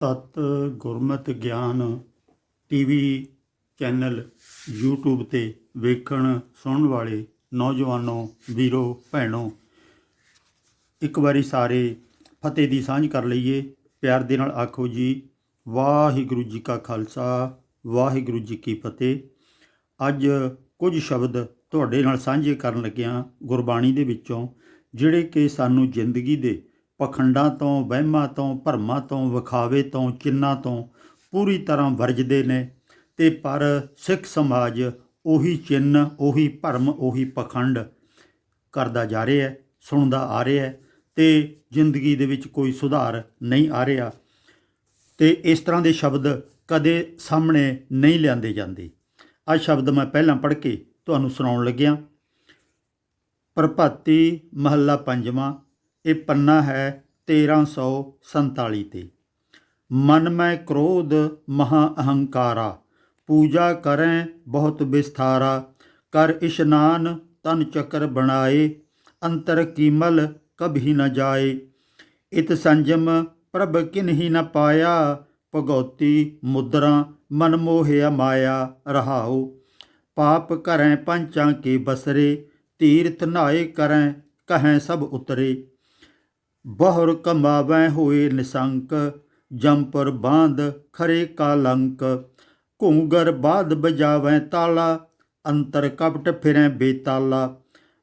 ਤਤ ਗੁਰਮਤਿ ਗਿਆਨ TV channel YouTube ਤੇ ਵੇਖਣ ਸੁਣਨ ਵਾਲੇ ਨੌਜਵਾਨੋ, ਵੀਰੋ, ਭੈਣੋ, ਇੱਕ ਵਾਰੀ ਸਾਰੇ ਫਤਿਹ ਦੀ ਸਾਂਝ ਕਰ ਲਈਏ। ਪਿਆਰ ਦੇ ਨਾਲ ਆਖੋ ਜੀ, ਵਾਹਿਗੁਰੂ ਜੀ ਕਾ ਖਾਲਸਾ, ਵਾਹਿਗੁਰੂ ਜੀ ਕੀ ਫਤਿਹ। ਅੱਜ ਕੁਝ ਸ਼ਬਦ ਤੁਹਾਡੇ ਨਾਲ ਸਾਂਝੇ ਕਰਨ ਲੱਗਿਆ ਗੁਰਬਾਣੀ ਦੇ ਵਿੱਚੋਂ, ਜਿਹੜੇ ਕਿ ਸਾਨੂੰ ਜ਼ਿੰਦਗੀ ਦੇ ਪਖੰਡਾਂ ਤੋਂ, ਵਹਿਮਾਂ ਤੋਂ, ਭਰਮਾਂ ਤੋਂ, ਵਿਖਾਵੇ ਤੋਂ, ਚਿੰਨ੍ਹਾਂ ਤੋਂ ਪੂਰੀ ਤਰ੍ਹਾਂ ਵਰਜਦੇ ਨੇ ਤੇ ਪਰ ਸਿੱਖ ਸਮਾਜ ਉਹੀ ਚਿੰਨ ਉਹੀ ਭਰਮ, ਉਹੀ ਪਖੰਡ ਕਰਦਾ ਜਾ ਰਿਹਾ ਹੈ, ਸੁਣਦਾ ਆ ਰਿਹਾ ਹੈ ਤੇ ਜ਼ਿੰਦਗੀ ਦੇ ਵਿੱਚ ਕੋਈ ਸੁਧਾਰ ਨਹੀਂ ਆ ਰਿਹਾ ਤੇ ਇਸ ਤਰ੍ਹਾਂ ਦੇ ਸ਼ਬਦ ਕਦੇ ਸਾਹਮਣੇ ਨਹੀਂ ਲਿਆਂਦੇ ਜਾਂਦੇ। ਆ ਸ਼ਬਦ ਮੈਂ ਪਹਿਲਾਂ ਪੜ੍ਹ ਕੇ ਤੁਹਾਨੂੰ ਸੁਣਾਉਣ ਲੱਗਿਆ। ਪ੍ਰਭਾਤੀ ਮਹੱਲਾ ਪੰਜਵਾਂ ਇਹ ਪੰਨਾ ਹੈ 1347 ਤੇ। ਮਨ ਮੈਂ ਕ੍ਰੋਧ ਮਹਾ ਅਹੰਕਾਰਾ, ਪੂਜਾ ਕਰੈ ਬਹੁਤ ਵਿਸਥਾਰਾ, ਕਰ ਇਸ਼ਨਾਨ ਤਨ ਚੱਕਰ ਬਣਾਏ, ਅੰਤਰ ਕੀਮਲ ਕਭੀ ਨ ਜਾਏ। ਇਤ ਸੰਜਮ ਪ੍ਰਭ ਕਿਨਹੀ ਨ ਪਾਇਆ, ਭਗਉਤੀ ਮੁਦਰਾ ਮਨ ਮੋਹਿਆ ਮਾਇਆ ਰਹਾਉ। ਪਾਪ ਕਰੈ ਪੰਚਾਂ ਕੇ ਬਸਰੇ, ਤੀਰਥ ਨਾਏ ਕਰੈ ਕਹੈ ਸਭ ਉਤਰੇ। ਬਹੁਰ ਕਮਾਵੈ ਹੋਏ ਨਿਸੰਕ ਜੰਪਰ ਬਾਂਧ ਖਰੇ ਕਾਲੰਕ। ਘੂੰਗਰ ਬਾਦ ਬਜਾਵੈ ਤਾਲਾ, ਅੰਤਰ ਕਪਟ ਫਿਰੈ ਬੇਤਾਲਾ।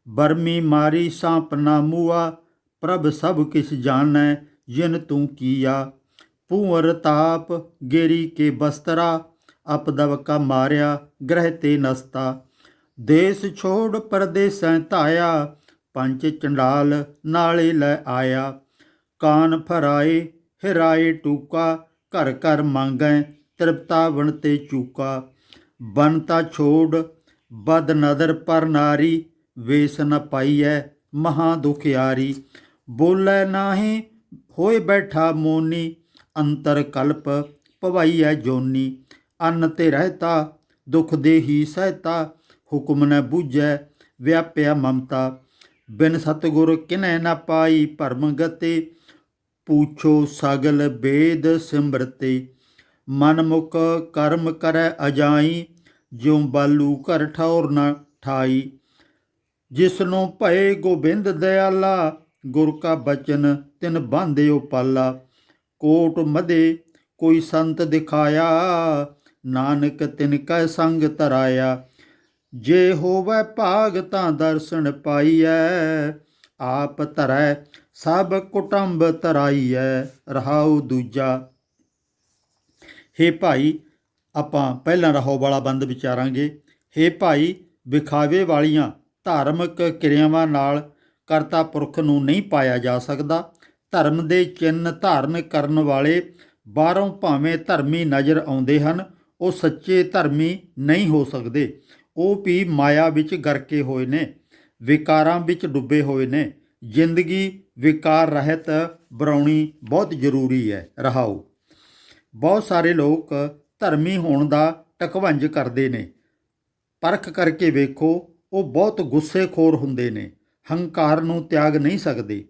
ਬਰਮੀ ਮਾਰੀ ਸਾਪ ਨਾ ਮੂਆ, ਪ੍ਰਭ ਸਭ ਕਿਸ ਜਾਣੈ, ਜਿਨ ਤੂੰ ਕੀਆ। ਪੂਰ ਤਾਪ ਗੇਰੀ ਕੇ ਬਸਤਰਾ ਅਪਦਵ ਕਾ ਮਾਰਿਆ ਗ੍ਰਹਿ ਤੇ ਨਸਤਾ। ਦੇਸ ਛੋੜ ਪਰਦੇਸੈ ਧਾਇਆ ਪੰਜ ਚੰਡਾਲ ਨਾਲੇ ਲੈ ਆਇਆ। ਕਾਨ ਫਰਾਏ, ਹਿਰਾਏ ਟੂਕਾ, ਘਰ ਘਰ ਮੰਗੈ ਤ੍ਰਿਪਤਾ ਬਣ ਤੇ ਚੂਕਾ। ਬਨਤਾ ਛੋੜ, ਬਦ ਨਦਰ ਪਰ ਨਾਰੀ, ਵੇਸ ਨ ਪਾਈਐ ਮਹਾ ਦੁਖਿਆਰੀ ਬੋਲੇ ਨਾਹੀ, ਹੋਏ ਬੈਠਾ ਮੋਨੀ, ਅੰਤਰ ਕਲਪ ਭਵਾਈਐ ਜੋਨੀ। ਅੰਨ ਤੇ ਰਹਤਾ, ਦੁਖ ਦੇਹੀ ਸਹਿਤਾ, ਹੁਕਮ ਨ ਬੂਝੈ, ਵਿਆਪਿਆ ਮਮਤਾ। ਬਿਨ ਸਤਗੁਰ ਕਿਨੈ ਨਾ ਪਾਈ ਭਰਮ ਗਤੇ, ਪੂਛੋ ਸਗਲ ਬੇਦ ਸਿਮਰਤੇ। ਮਨ ਮੁਖ ਕਰਮ ਕਰੈ ਅਜਾਈ, ਜਿਉ ਬਾਲੂ ਘਰ ਠੌਰ ਨਾ ਠਾਈ। ਜਿਸਨੂੰ ਭਏ ਗੋਬਿੰਦ ਦਿਆਲਾ, ਗੁਰ ਕਾ ਬਚਨ ਤਿਨ ਬਾਂਧਿਓ ਪਾਲਾ ਕੋਟ ਮਦੇ ਕੋਈ ਸੰਤ ਦਿਖਾਇਆ, ਨਾਨਕ ਤਿਨ ਕੈ ਸੰਗ ਤਰਾਇਆ। ਜੇ ਹੋਵੇ ਭਾਗ ਤਾਂ ਦਰਸ਼ਨ ਪਾਈਐ। ਆਪ ਧਰੈ, ਸਭ ਕੁਟੰਬ ਤਰਾਈਐ ਰਹਾਉ ਦੂਜਾ। ਹੇ ਭਾਈ, ਆਪਾਂ ਪਹਿਲਾਂ ਰਹੋ ਵਾਲਾ ਬੰਦ ਵਿਚਾਰਾਂਗੇ। ਹੇ ਭਾਈ, ਵਿਖਾਵੇ ਵਾਲੀਆਂ ਧਾਰਮਿਕ ਕਿਰਿਆਵਾਂ ਨਾਲ ਕਰਤਾ ਪੁਰਖ ਨੂੰ ਨਹੀਂ ਪਾਇਆ ਜਾ ਸਕਦਾ। ਧਰਮ ਦੇ ਚਿੰਨ ਧਾਰਨ ਕਰਨ ਵਾਲੇ ਬਾਹਰੋਂ ਭਾਵੇਂ ਧਰਮੀ ਨਜ਼ਰ ਆਉਂਦੇ ਹਨ, ਉਹ ਸੱਚੇ ਧਰਮੀ ਨਹੀਂ ਹੋ ਸਕਦੇ। ਉਹ ਵੀ ਮਾਇਆ ਵਿੱਚ ਗਰਕੇ ਹੋਏ ਨੇ, ਵਿਕਾਰਾਂ ਵਿੱਚ ਡੁੱਬੇ ਹੋਏ ਨੇ। ਜ਼ਿੰਦਗੀ ਵਿਕਾਰ ਰਹਿਤ ਬਣਾਉਣੀ ਬਹੁਤ ਜ਼ਰੂਰੀ ਹੈ, ਰਹਾਓ। ਬਹੁਤ ਸਾਰੇ ਲੋਕ ਧਰਮੀ ਹੋਣ ਦਾ ਟਕਵੰਜ ਕਰਦੇ ਨੇ। ਪਰਖ ਕਰਕੇ ਵੇਖੋ, ਉਹ ਬਹੁਤ ਗੁੱਸੇਖੋਰ ਹੁੰਦੇ ਨੇ। ਹੰਕਾਰ ਨੂੰ ਤਿਆਗ ਨਹੀਂ ਸਕਦੇ।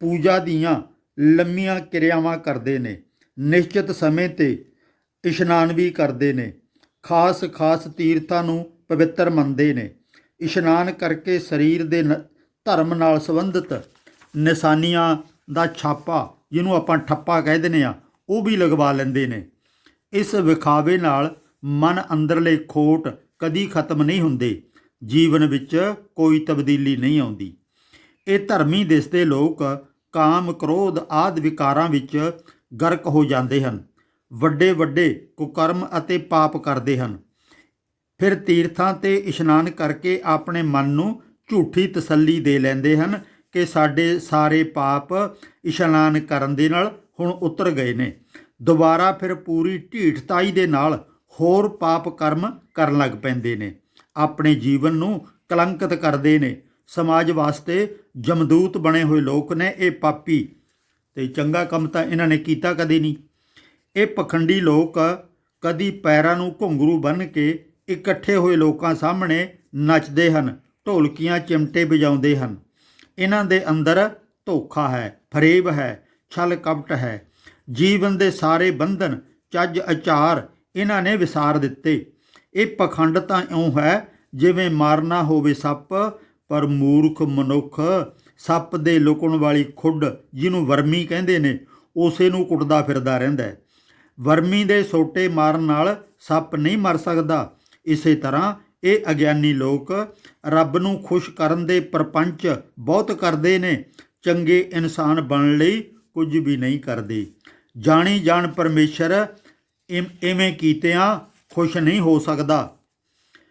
ਪੂਜਾ ਦੀਆਂ ਲੰਮੀਆਂ ਕਿਰਿਆਵਾਂ ਕਰਦੇ ਨੇ। ਨਿਸ਼ਚਿਤ ਸਮੇਂ ਤੇ ਇਸ਼ਨਾਨ ਵੀ ਕਰਦੇ ਨੇ। ਖਾਸ ਖਾਸ ਤੀਰਥਾਂ ਨੂੰ ਪਵਿੱਤਰ ਮੰਨਦੇ ਨੇ। ਇਸ਼ਨਾਨ ਕਰਕੇ ਸਰੀਰ ਦੇ ਨ- ਧਰਮ ਨਾਲ ਸੰਬੰਧਿਤ ਨਿਸ਼ਾਨੀਆਂ ਦਾ ਛਾਪਾ ਜਿਹਨੂੰ ਆਪਾਂ ਠੱਪਾ ਕਹਿ ਦਿੰਦੇ ਆ, ਉਹ ਵੀ ਲਗਵਾ ਲੈਂਦੇ ਨੇ। ਇਸ ਵਿਖਾਵੇ ਨਾਲ ਮਨ ਅੰਦਰਲੇ ਖੋਟ ਕਦੀ ਖਤਮ ਨਹੀਂ ਹੁੰਦੇ। ਜੀਵਨ ਵਿੱਚ ਕੋਈ ਤਬਦੀਲੀ ਨਹੀਂ ਆਉਂਦੀ। ਇਹ ਧਰਮੀ ਦਿਸਦੇ ਲੋਕ ਕਾਮ, ਕ੍ਰੋਧ ਆਦ ਵਿਕਾਰਾਂ ਵਿੱਚ ਗਰਕ ਹੋ ਜਾਂਦੇ ਹਨ। ਵੱਡੇ ਵੱਡੇ ਕੁਕਰਮ ਅਤੇ ਪਾਪ ਕਰਦੇ ਹਨ। ਫਿਰ ਤੀਰਥਾਂ ਤੇ ਇਸ਼ਨਾਨ ਕਰਕੇ ਆਪਣੇ ਮਨ ਨੂੰ ਝੂਠੀ ਤਸੱਲੀ ਦੇ ਲੈਂਦੇ ਹਨ ਕਿ ਸਾਡੇ ਸਾਰੇ ਪਾਪ ਇਸ਼ਨਾਨ ਕਰਨ ਦੇ ਨਾਲ ਹੁਣ ਉਤਰ ਗਏ ਨੇ। ਦੁਬਾਰਾ ਫਿਰ ਪੂਰੀ ਢੀਠਤਾਈ ਦੇ ਨਾਲ ਹੋਰ ਪਾਪ ਕਰਮ ਕਰਨ ਲੱਗ ਪੈਂਦੇ ਨੇ। ਆਪਣੇ ਜੀਵਨ ਨੂੰ ਕਲੰਕਿਤ ਕਰਦੇ ਨੇ। ਸਮਾਜ ਵਾਸਤੇ ਜਮਦੂਤ ਬਣੇ ਹੋਏ ਲੋਕ ਨੇ ਇਹ ਪਾਪੀ। ਤੇ ਚੰਗਾ ਕੰਮ ਤਾਂ ਇਹਨਾਂ ਨੇ ਕੀਤਾ ਕਦੇ ਨਹੀਂ। ਇਹ ਪਖੰਡੀ ਲੋਕ ਕਦੀ ਪੈਰਾਂ ਨੂੰ ਘੁੰਗਰੂ ਬੰਨ੍ਹ ਕੇ ਇਕੱਠੇ ਹੋਏ ਲੋਕਾਂ ਸਾਹਮਣੇ ਨੱਚਦੇ ਹਨ, ਢੋਲਕੀਆਂ ਚਿਮਟੇ ਵਜਾਉਂਦੇ ਹਨ। ਇਹਨਾਂ ਦੇ ਅੰਦਰ ਧੋਖਾ ਹੈ, ਫਰੇਬ ਹੈ, ਛਲ ਕਪਟ ਹੈ। ਜੀਵਨ ਦੇ ਸਾਰੇ ਬੰਧਨ, ਚੱਜ ਅਚਾਰ ਇਹਨਾਂ ਨੇ ਵਿਸਾਰ ਦਿੱਤੇ। ਇਹ ਪਖੰਡ ਤਾਂ ਇਉਂ ਹੈ, ਜਿਵੇਂ ਮਾਰਨਾ ਹੋਵੇ ਸੱਪ, ਪਰ ਮੂਰਖ ਮਨੁੱਖ ਸੱਪ ਦੇ ਲੁਕਣ ਵਾਲੀ ਖੁੱਡ ਜਿਹਨੂੰ ਵਰਮੀ ਕਹਿੰਦੇ ਨੇ, ਉਸੇ ਨੂੰ ਕੁੱਟਦਾ ਫਿਰਦਾ ਰਹਿੰਦਾ ਹੈ। ਵਰਮੀ ਦੇ ਸੋਟੇ ਮਾਰਨ ਨਾਲ ਸੱਪ ਨਹੀਂ ਮਰ ਸਕਦਾ। ਇਸੇ ਤਰ੍ਹਾਂ ਇਹ ਅਗਿਆਨੀ ਲੋਕ ਰੱਬ ਨੂੰ ਖੁਸ਼ ਕਰਨ ਦੇ ਪਰਪੰਚ ਬਹੁਤ ਕਰਦੇ ਨੇ। ਚੰਗੇ ਇਨਸਾਨ ਬਣਨ ਲਈ ਕੁਝ ਵੀ ਨਹੀਂ ਕਰਦੇ। ਜਾਣੀ ਜਾਣ ਪਰਮੇਸ਼ਰ ਇਮ- ਇਵੇਂ ਕੀਤਿਆਂ ਖੁਸ਼ ਨਹੀਂ ਹੋ ਸਕਦਾ।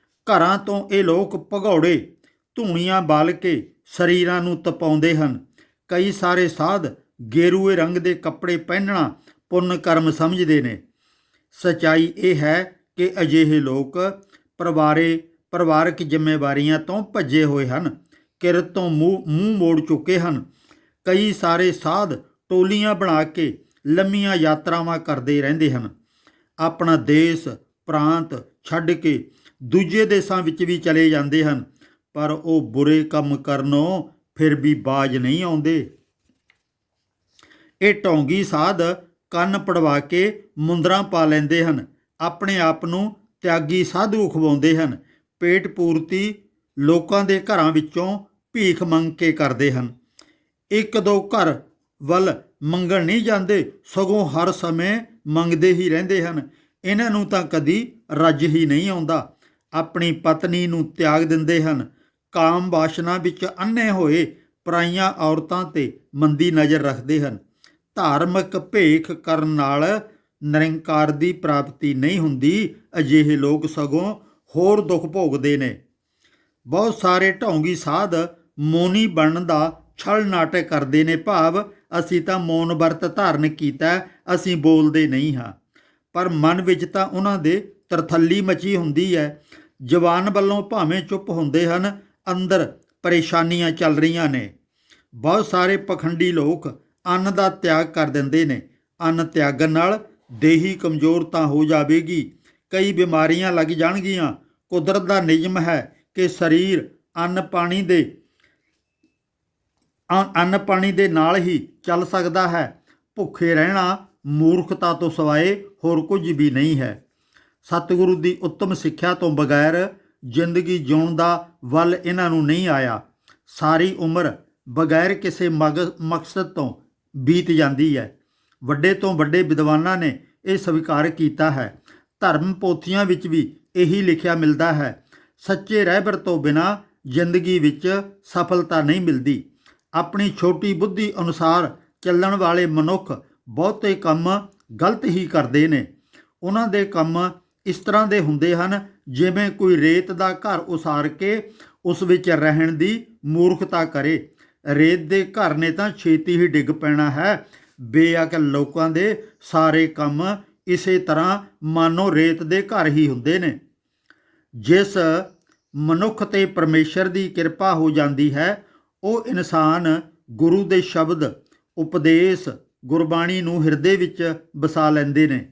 ਘਰਾਂ ਤੋਂ ਇਹ ਲੋਕ ਭਗੌੜੇ, ਧੂਣੀਆਂ ਬਾਲ ਕੇ ਸਰੀਰਾਂ ਨੂੰ ਤਪਾਉਂਦੇ ਹਨ। ਕਈ ਸਾਰੇ ਸਾਧ ਗੇਰੂਏ ਰੰਗ ਦੇ ਕੱਪੜੇ ਪਹਿਨਣਾ ਪੁੰਨ ਕਰਮ ਸਮਝਦੇ ਨੇ। ਸਚਾਈ ਇਹ ਹੈ ਕਿ ਅਜਿਹੇ ਲੋਕ ਪਰਿਵਾਰੇ, ਪਰਿਵਾਰਕ ਜ਼ਿੰਮੇਵਾਰੀਆਂ ਤੋਂ ਭੱਜੇ ਹੋਏ ਹਨ ਕਿਰਤ ਤੋਂ ਮੂੰਹ ਮੂੰਹ ਮੋੜ ਚੁੱਕੇ ਹਨ। ਕਈ ਸਾਰੇ ਸਾਧ ਟੋਲੀਆਂ ਬਣਾ ਕੇ ਲੰਮੀਆਂ ਯਾਤਰਾਵਾਂ ਕਰਦੇ ਰਹਿੰਦੇ ਹਨ। ਆਪਣਾ ਦੇਸ਼, ਪ੍ਰਾਂਤ ਛੱਡ ਕੇ ਦੂਜੇ ਦੇਸ਼ਾਂ ਵਿੱਚ ਵੀ ਚਲੇ ਜਾਂਦੇ ਹਨ, ਪਰ ਉਹ ਬੁਰੇ ਕੰਮ ਕਰਨੋਂ ਫਿਰ ਵੀ ਬਾਜ ਨਹੀਂ ਆਉਂਦੇ। ਇਹ ਢੌਂਗੀ ਸਾਧ ਕੰਨ ਪੜਵਾ ਕੇ ਮੁੰਦਰਾਂ ਪਾ ਲੈਂਦੇ ਹਨ, ਆਪਣੇ ਆਪ ਨੂੰ ਤਿਆਗੀ ਸਾਧੂ ਖਵਾਉਂਦੇ ਹਨ। ਪੇਟ ਪੂਰਤੀ ਲੋਕਾਂ ਦੇ ਘਰਾਂ ਵਿੱਚੋਂ ਭੀਖ ਮੰਗ ਕੇ ਕਰਦੇ ਹਨ। ਇੱਕ ਦੋ ਘਰ ਵੱਲ ਮੰਗਣ ਨਹੀਂ ਜਾਂਦੇ, ਸਗੋਂ ਹਰ ਸਮੇਂ ਮੰਗਦੇ ਹੀ ਰਹਿੰਦੇ ਹਨ। ਇਹਨਾਂ ਨੂੰ ਤਾਂ ਕਦੀ ਰੱਜ ਹੀ ਨਹੀਂ ਆਉਂਦਾ। ਆਪਣੀ ਪਤਨੀ ਨੂੰ ਤਿਆਗ ਦਿੰਦੇ ਹਨ। ਕਾਮ ਵਾਸ਼ਨਾ ਵਿੱਚ ਅੰਨੇ ਹੋਏ ਪਰਾਈਆਂ ਔਰਤਾਂ ਤੇ ਮੰਦੀ ਨਜ਼ਰ ਰੱਖਦੇ ਹਨ। ਧਾਰਮਿਕ ਭੇਖ ਕਰਨ ਨਾਲ ਨਿਰੰਕਾਰ ਦੀ ਪ੍ਰਾਪਤੀ ਨਹੀਂ ਹੁੰਦੀ, ਅਜਿਹੇ ਲੋਕ ਸਗੋਂ ਹੋਰ ਦੁੱਖ ਭੋਗਦੇ ਨੇ। ਬਹੁਤ ਸਾਰੇ ਢੌਂਗੀ ਸਾਧ ਮੋਨੀ ਬਣਨ ਦਾ ਛਲ ਨਾਟਕ ਕਰਦੇ ਨੇ ਭਾਵ, ਅਸੀਂ ਤਾਂ ਮੌਨ ਵਰਤ ਧਾਰਨ ਕੀਤਾ, ਅਸੀਂ ਬੋਲਦੇ ਨਹੀਂ ਹਾਂ। ਪਰ ਮਨ ਵਿੱਚ ਤਾਂ ਉਹਨਾਂ ਦੇ ਤਰਥੱਲੀ ਮਚੀ ਹੁੰਦੀ ਹੈ। ਜਵਾਨ ਵੱਲੋਂ ਭਾਵੇਂ ਚੁੱਪ ਹੁੰਦੇ ਹਨ, ਅੰਦਰ ਪਰੇਸ਼ਾਨੀਆਂ ਚੱਲ ਰਹੀਆਂ ਨੇ। ਬਹੁਤ ਸਾਰੇ ਪਖੰਡੀ ਲੋਕ ਅੰਨ ਦਾ ਤਿਆਗ ਕਰ ਦਿੰਦੇ ਨੇ। ਅੰਨ ਤਿਆਗਣ ਨਾਲ ਦੇਹੀ ਕਮਜ਼ੋਰ ਤਾਂ ਹੋ ਜਾਵੇਗੀ। ਕਈ ਬਿਮਾਰੀਆਂ ਲੱਗ ਜਾਣਗੀਆਂ। ਕੁਦਰਤ ਦਾ ਨਿਯਮ ਹੈ ਕਿ ਸਰੀਰ ਅੰਨ ਪਾਣੀ ਦੇ ਅੰਨ ਪਾਣੀ ਦੇ ਨਾਲ ਹੀ ਚੱਲ ਸਕਦਾ ਹੈ। ਭੁੱਖੇ ਰਹਿਣਾ ਮੂਰਖਤਾ ਤੋਂ ਸਿਵਾਏ ਹੋਰ ਕੁਝ ਵੀ ਨਹੀਂ ਹੈ। ਸਤਿਗੁਰੂ ਦੀ ਉੱਤਮ ਸਿੱਖਿਆ ਤੋਂ ਬਗੈਰ ਜ਼ਿੰਦਗੀ ਜਿਉਣ ਦਾ ਵੱਲ ਇਹਨਾਂ ਨੂੰ ਨਹੀਂ ਆਇਆ। ਸਾਰੀ ਉਮਰ ਬਗੈਰ ਕਿਸੇ ਮਗ- ਮਕਸਦ ਤੋਂ ਬੀਤ ਜਾਂਦੀ ਹੈ। ਵੱਡੇ ਤੋਂ ਵੱਡੇ ਵਿਦਵਾਨਾਂ ਨੇ ਇਹ ਸਵੀਕਾਰ ਕੀਤਾ ਹੈ। ਧਰਮ ਪੋਥੀਆਂ ਵਿੱਚ ਵੀ ਇਹੀ ਲਿਖਿਆ ਮਿਲਦਾ ਹੈ। ਸੱਚੇ ਰਹਿਬਰ ਤੋਂ ਬਿਨਾ ਜ਼ਿੰਦਗੀ ਵਿੱਚ ਸਫਲਤਾ ਨਹੀਂ ਮਿਲਦੀ। ਆਪਣੀ ਛੋਟੀ ਬੁੱਧੀ ਅਨੁਸਾਰ ਚੱਲਣ ਵਾਲੇ ਮਨੁੱਖ ਬਹੁਤੇ ਕੰਮ ਗਲਤ ਹੀ ਕਰਦੇ ਨੇ। ਉਹਨਾਂ ਦੇ ਕੰਮ ਇਸ ਤਰ੍ਹਾਂ ਦੇ ਹੁੰਦੇ ਹਨ, ਜਿਵੇਂ ਕੋਈ ਰੇਤ ਦਾ ਘਰ ਉਸਾਰ ਕੇ ਉਸ ਵਿੱਚ ਰਹਿਣ ਦੀ ਮੂਰਖਤਾ ਕਰੇ। ਰੇਤ ਦੇ ਘਰ ਨੇ ਤਾਂ ਛੇਤੀ ਹੀ ਡਿੱਗ ਪੈਣਾ ਹੈ। ਬੇਅਕਲ ਲੋਕਾਂ ਦੇ ਸਾਰੇ ਕੰਮ ਇਸੇ ਤਰ੍ਹਾਂ ਮਾਨੋ ਰੇਤ ਦੇ ਘਰ ਹੀ ਹੁੰਦੇ ਨੇ। ਜਿਸ ਮਨੁੱਖ ਤੇ ਪਰਮੇਸ਼ਰ ਦੀ ਕਿਰਪਾ ਹੋ ਜਾਂਦੀ ਹੈ, ਉਹ ਇਨਸਾਨ ਗੁਰੂ ਦੇ ਸ਼ਬਦ, ਉਪਦੇਸ਼, ਗੁਰਬਾਣੀ ਨੂੰ ਹਿਰਦੇ ਵਿੱਚ ਵਸਾ ਲੈਂਦੇ ਨੇ,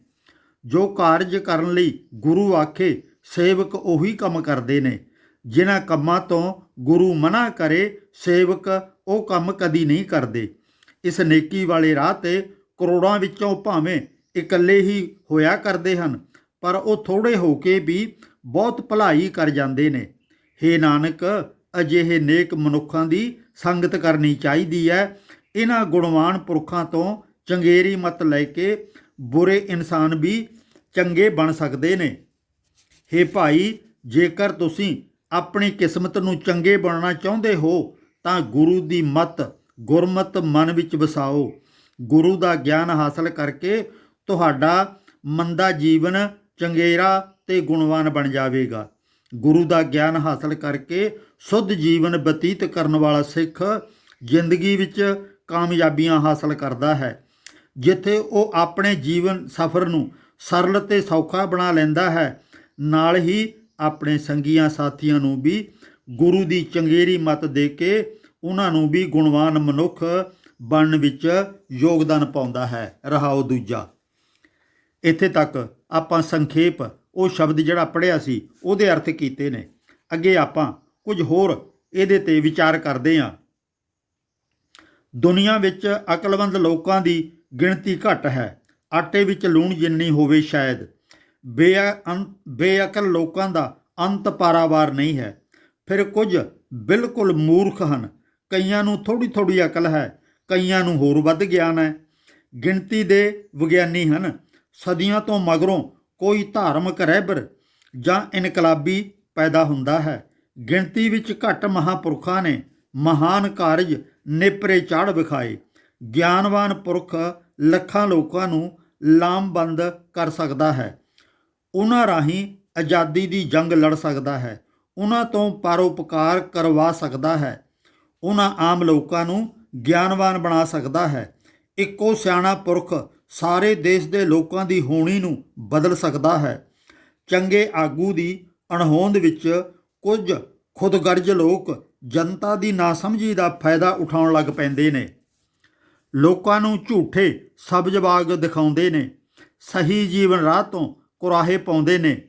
ਜੋ ਕਾਰਜ ਕਰਨ ਲਈ ਗੁਰੂ ਆਖੇ ਸੇਵਕ ਉਹੀ ਕੰਮ ਕਰਦੇ ਨੇ, ਜਿਨ੍ਹਾਂ ਕੰਮਾਂ ਤੋਂ ਗੁਰੂ ਮਨਾ ਕਰੇ, ਸੇਵਕ ਉਹ ਕੰਮ ਕਦੀ ਨਹੀਂ ਕਰਦੇ। ਇਸ ਨੇਕੀ ਵਾਲੇ ਰਾਹ ਤੇ ਕਰੋੜਾਂ ਵਿੱਚੋਂ ਭਾਵੇਂ ਇਕੱਲੇ ਹੀ ਹੋਇਆ ਕਰਦੇ ਹਨ, ਪਰ ਉਹ ਥੋੜੇ ਹੋ ਕੇ ਵੀ ਬਹੁਤ ਭਲਾਈ ਕਰ ਜਾਂਦੇ ਨੇ। ਹੇ ਨਾਨਕ, ਅਜਿਹੇ ਨੇਕ ਮਨੁੱਖਾਂ ਦੀ ਸੰਗਤ ਕਰਨੀ ਚਾਹੀਦੀ ਹੈ। ਇਹਨਾਂ ਗੁਣਵਾਨ ਪੁਰਖਾਂ ਤੋਂ ਚੰਗੇਰੀ ਮਤ ਲੈ ਕੇ ਬੁਰੇ ਇਨਸਾਨ ਵੀ ਚੰਗੇ ਬਣ ਸਕਦੇ ਨੇ। ਹੇ ਭਾਈ, ਜੇਕਰ ਤੁਸੀਂ ਆਪਣੀ ਕਿਸਮਤ ਨੂੰ ਚੰਗੇ ਬਣਾਉਣਾ ਚਾਹੁੰਦੇ ਹੋ, ਤਾਂ ਗੁਰੂ ਦੀ ਮਤ ਗੁਰਮਤ ਮਨ ਵਿੱਚ ਵਸਾਓ। ਗੁਰੂ ਦਾ ਗਿਆਨ ਹਾਸਲ ਕਰਕੇ ਤੁਹਾਡਾ ਮੰਦਾ ਜੀਵਨ ਚੰਗੇਰਾ ਤੇ ਗੁਣਵਾਨ ਬਣ ਜਾਵੇਗਾ। ਗੁਰੂ ਦਾ ਗਿਆਨ ਹਾਸਲ ਕਰਕੇ ਸੁੱਧ ਜੀਵਨ ਬਤੀਤ ਕਰਨ ਵਾਲਾ ਸਿੱਖ ਜ਼ਿੰਦਗੀ ਵਿੱਚ ਕਾਮਯਾਬੀਆਂ ਹਾਸਲ ਕਰਦਾ ਹੈ। ਜਿੱਥੇ ਉਹ ਆਪਣੇ ਜੀਵਨ ਸਫ਼ਰ ਨੂੰ ਸਰਲ ਤੇ ਸੌਖਾ ਬਣਾ ਲੈਂਦਾ ਹੈ, ਨਾਲ ਹੀ ਆਪਣੇ ਸੰਗੀਆਂ ਸਾਥੀਆਂ ਨੂੰ ਵੀ ਗੁਰੂ ਦੀ ਚੰਗੇਰੀ ਮਤ ਦੇ ਕੇ ਉਹਨਾਂ ਨੂੰ ਵੀ ਗੁਣਵਾਨ ਮਨੁੱਖ ਬਣਨ ਵਿੱਚ ਯੋਗਦਾਨ ਪਾਉਂਦਾ ਹੈ। ਰਹਾਓ ਦੂਜਾ। ਇੱਥੇ ਤੱਕ ਆਪਾਂ ਸੰਖੇਪ, ਉਹ ਸ਼ਬਦ ਜਿਹੜਾ ਪੜਿਆ ਸੀ, ਉਹਦੇ ਅਰਥ ਕੀਤੇ ਨੇ। ਅੱਗੇ ਆਪਾਂ ਕੁਝ ਹੋਰ ਇਹਦੇ ਤੇ ਵਿਚਾਰ ਕਰਦੇ ਹਾਂ। ਦੁਨੀਆ ਵਿੱਚ ਅਕਲਵੰਦ ਲੋਕਾਂ ਦੀ ਗਿਣਤੀ ਘੱਟ ਹੈ। ਆਟੇ ਵਿੱਚ ਲੂਣ ਜਿੰਨੀ ਹੋਵੇ ਸ਼ਾਇਦ। ਬੇਅੰ- ਬੇਅਕਲ ਲੋਕਾਂ ਦਾ ਅੰਤ ਪਾਰਾਵਾਰ ਨਹੀਂ ਹੈ। ਫਿਰ ਕੁਝ ਬਿਲਕੁਲ ਮੂਰਖ ਹਨ। ਕਈਆਂ ਨੂੰ ਥੋੜੀ ਥੋੜੀ ਅਕਲ ਹੈ, ਕਈਆਂ ਨੂੰ ਹੋਰ ਵੱਧ ਗਿਆਨ ਹੈ। ਗਿਣਤੀ ਦੇ ਵਿਗਿਆਨੀ ਹਨ, ਸਦੀਆਂ ਤੋਂ ਮਗਰੋਂ ਕੋਈ ਧਾਰਮਿਕ ਰਹਿਬਰ ਜਾਂ ਇਨਕਲਾਬੀ ਪੈਦਾ ਹੁੰਦਾ ਹੈ। ਗਿਣਤੀ ਵਿੱਚ ਘੱਟ ਮਹਾਪੁਰਖਾਂ ਨੇ ਮਹਾਨ ਕਾਰਜ ਨੇਪਰੇ ਚਾੜ ਵਿਖਾਏ। ਗਿਆਨਵਾਨ ਪੁਰਖ ਲੱਖਾਂ ਲੋਕਾਂ ਨੂੰ ਲਾਮਬੰਦ ਕਰ ਸਕਦਾ ਹੈ। ਉਹਨਾਂ ਰਾਹੀਂ ਆਜ਼ਾਦੀ ਦੀ ਜੰਗ ਲੜ ਸਕਦਾ ਹੈ। ਉਹਨਾਂ ਤੋਂ ਪਰਉਪਕਾਰ ਕਰਵਾ ਸਕਦਾ ਹੈ। ਉਹਨਾਂ ਆਮ ਲੋਕਾਂ ਨੂੰ ਗਿਆਨਵਾਨ ਬਣਾ ਸਕਦਾ ਹੈ। ਇੱਕੋ ਸਿਆਣਾ ਪੁਰਖ ਸਾਰੇ ਦੇਸ਼ ਦੇ ਲੋਕਾਂ ਦੀ ਹੋਣੀ ਨੂੰ ਬਦਲ ਸਕਦਾ ਹੈ। ਚੰਗੇ ਆਗੂ ਦੀ ਅਣਹੋਂਦ ਵਿੱਚ ਕੁਝ ਖੁਦਗਰਜ ਲੋਕ ਜਨਤਾ ਦੀ ਨਾਸਮਝੀ ਦਾ ਫਾਇਦਾ ਉਠਾਉਣ ਲੱਗ ਪੈਂਦੇ ਨੇ। ਲੋਕਾਂ ਨੂੰ ਝੂਠੇ ਸਬਜ਼ ਬਾਗ ਦਿਖਾਉਂਦੇ ਨੇ। ਸਹੀ ਜੀਵਨ ਰਾਹ ਤੋਂ ਕੁਰਾਹੇ ਪਾਉਂਦੇ ਨੇ।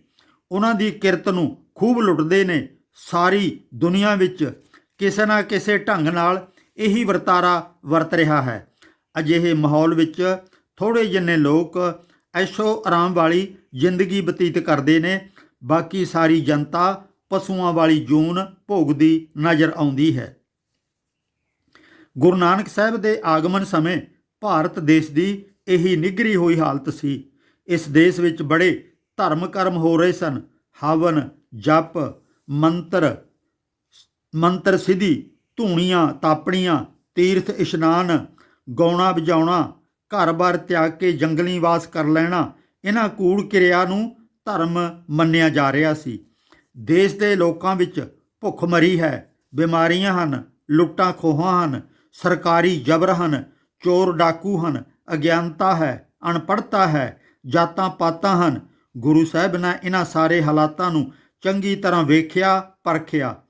ਉਹਨਾਂ ਦੀ ਕਿਰਤ ਨੂੰ ਖੂਬ ਲੁੱਟਦੇ ਨੇ। ਸਾਰੀ ਦੁਨੀਆ ਵਿੱਚ ਕਿਸੇ ਨਾ ਕਿਸੇ ਢੰਗ ਨਾਲ ਇਹੀ ਵਰਤਾਰਾ ਵਰਤ ਰਿਹਾ ਹੈ। ਅਜਿਹੇ ਮਾਹੌਲ ਵਿੱਚ ਥੋੜੇ ਜਿੰਨੇ ਲੋਕ ਐਸ਼ੋ ਆਰਾਮ ਵਾਲੀ ਜ਼ਿੰਦਗੀ ਬਤੀਤ ਕਰਦੇ ਨੇ, ਬਾਕੀ ਸਾਰੀ ਜਨਤਾ ਪਸ਼ੂਆਂ ਵਾਲੀ ਜੂਨ ਭੋਗਦੀ ਨਜ਼ਰ ਆਉਂਦੀ ਹੈ। ਗੁਰੂ ਨਾਨਕ ਸਾਹਿਬ ਦੇ ਆਗਮਨ ਸਮੇਂ ਭਾਰਤ ਦੇਸ਼ ਦੀ ਇਹੀ ਨਿਗਰੀ ਹੋਈ ਹਾਲਤ ਸੀ। ਇਸ ਦੇਸ਼ ਵਿੱਚ ਬੜੇ ਧਰਮ ਕਰਮ ਹੋ ਰਹੇ ਸਨ। ਹਵਨ, ਜਪ, ਮੰਤਰ ਮੰਤਰ ਸਿਧੀ, ਧੂਣੀਆਂ ਤਾਪਣੀਆਂ, ਤੀਰਥ ਇਸ਼ਨਾਨ, ਗਾਉਣਾ ਵਜਾਉਣਾ ਘਰ-ਬਾਰ ਤਿਆਗ ਕੇ ਜੰਗਲੀ ਵਾਸ ਕਰ ਲੈਣਾ, ਇਹਨਾਂ ਕੂੜ ਕਿਰਿਆ ਨੂੰ ਧਰਮ ਮੰਨਿਆ ਜਾ ਰਿਹਾ ਸੀ। ਦੇਸ਼ ਦੇ ਲੋਕਾਂ ਵਿੱਚ ਭੁੱਖਮਰੀ ਹੈ, ਬਿਮਾਰੀਆਂ ਹਨ, ਲੁੱਟਾਂ ਖੋਹਾਂ ਹਨ, ਸਰਕਾਰੀ ਜਬਰ ਹਨ, ਚੋਰ ਡਾਕੂ ਹਨ, ਅਗਿਆਨਤਾ ਹੈ ਅਣਪੜਤਾ ਹੈ, ਜਾਤਾਂ ਪਾਤਾਂ ਹਨ। ਗੁਰੂ ਸਾਹਿਬ ਨੇ ਇਹਨਾਂ ਸਾਰੇ ਹਾਲਾਤਾਂ ਨੂੰ ਚੰਗੀ ਤਰ੍ਹਾਂ ਵੇਖਿਆ, ਪਰਖਿਆ।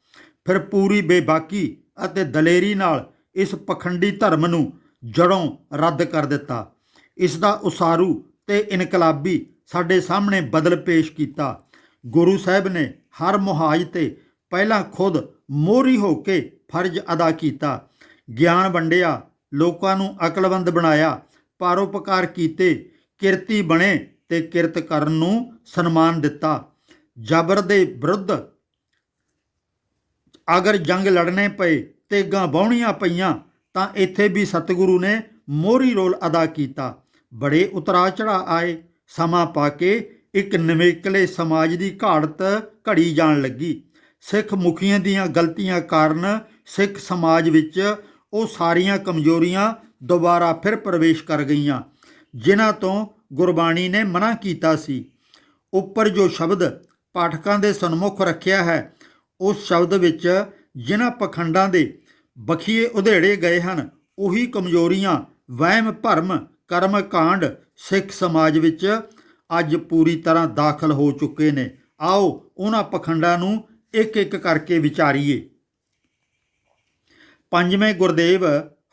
ਫਿਰ ਪੂਰੀ ਬੇਬਾਕੀ ਅਤੇ ਦਲੇਰੀ ਨਾਲ ਇਸ ਪਖੰਡੀ ਧਰਮ ਨੂੰ ਜੜੋਂ ਰੱਦ ਕਰ ਦਿੱਤਾ। ਇਸ ਦਾ ਉਸਾਰੂ ਤੇ ਇਨਕਲਾਬੀ ਸਾਡੇ ਸਾਹਮਣੇ ਬਦਲ ਪੇਸ਼ ਕੀਤਾ। ਗੁਰੂ ਸਾਹਿਬ ਨੇ ਹਰ ਮੁਹਾਜ ਤੇ ਪਹਿਲਾਂ ਖੁਦ ਮੋਹਰੀ ਹੋ ਕੇ ਫਰਜ਼ ਅਦਾ ਕੀਤਾ। ਗਿਆਨ ਵੰਡਿਆ, ਲੋਕਾਂ ਨੂੰ ਅਕਲਵੰਦ ਬਣਾਇਆ ਪਰਉਪਕਾਰ ਕੀਤੇ, ਕਿਰਤੀ ਬਣੇ ਤੇ ਕਿਰਤ ਕਰਨ ਨੂੰ ਸਨਮਾਨ ਦਿੱਤਾ। ਜਬਰ ਦੇ ਵਿਰੁੱਧ ਅਗਰ ਜੰਗ ਲੜਨੇ ਪਏ, ਤੇਗਾਂ ਬਾਉਣੀਆਂ ਪਈਆਂ, ਤਾਂ ਇੱਥੇ ਵੀ ਸਤਿਗੁਰੂ ਨੇ ਮੋਹਰੀ ਰੋਲ ਅਦਾ ਕੀਤਾ। ਬੜੇ ਉਤਰਾ ਚੜਾ ਆਏ। ਸਮਾਂ ਪਾ ਕੇ ਇੱਕ ਨਵੇਕਲੇ ਸਮਾਜ ਦੀ ਘਾੜਤ ਘੜੀ ਜਾਣ ਲੱਗੀ। ਸਿੱਖ ਮੁਖੀਆਂ ਦੀਆਂ ਗਲਤੀਆਂ ਕਾਰਨ ਸਿੱਖ ਸਮਾਜ ਵਿੱਚ ਉਹ ਸਾਰੀਆਂ ਕਮਜ਼ੋਰੀਆਂ ਦੁਬਾਰਾ ਫਿਰ ਪ੍ਰਵੇਸ਼ ਕਰ ਗਈਆਂ, ਜਿਨ੍ਹਾਂ ਤੋਂ ਗੁਰਬਾਣੀ ਨੇ ਮਨਾ ਕੀਤਾ ਸੀ। ਉੱਪਰ ਜੋ ਸ਼ਬਦ ਪਾਠਕਾਂ ਦੇ ਸਨਮੁਖ ਰੱਖਿਆ ਹੈ ਉਸ ਸ਼ਬਦ ਵਿੱਚ ਜਿਨ੍ਹਾਂ ਪਖੰਡਾਂ ਦੇ ਬਖੀਏ ਉਧੇੜੇ ਗਏ ਹਨ, ਉਹੀ ਕਮਜ਼ੋਰੀਆਂ, ਵਹਿਮ, ਭਰਮ, ਕਰਮ ਕਾਂਡ ਸਿੱਖ ਸਮਾਜ ਵਿੱਚ ਅੱਜ ਪੂਰੀ ਤਰ੍ਹਾਂ ਦਾਖਲ ਹੋ ਚੁੱਕੇ ਨੇ। ਆਓ ਉਹਨਾਂ ਪਖੰਡਾਂ ਨੂੰ ਇੱਕ ਇੱਕ ਕਰਕੇ ਵਿਚਾਰੀਏ। ਪੰਜਵੇਂ ਗੁਰਦੇਵ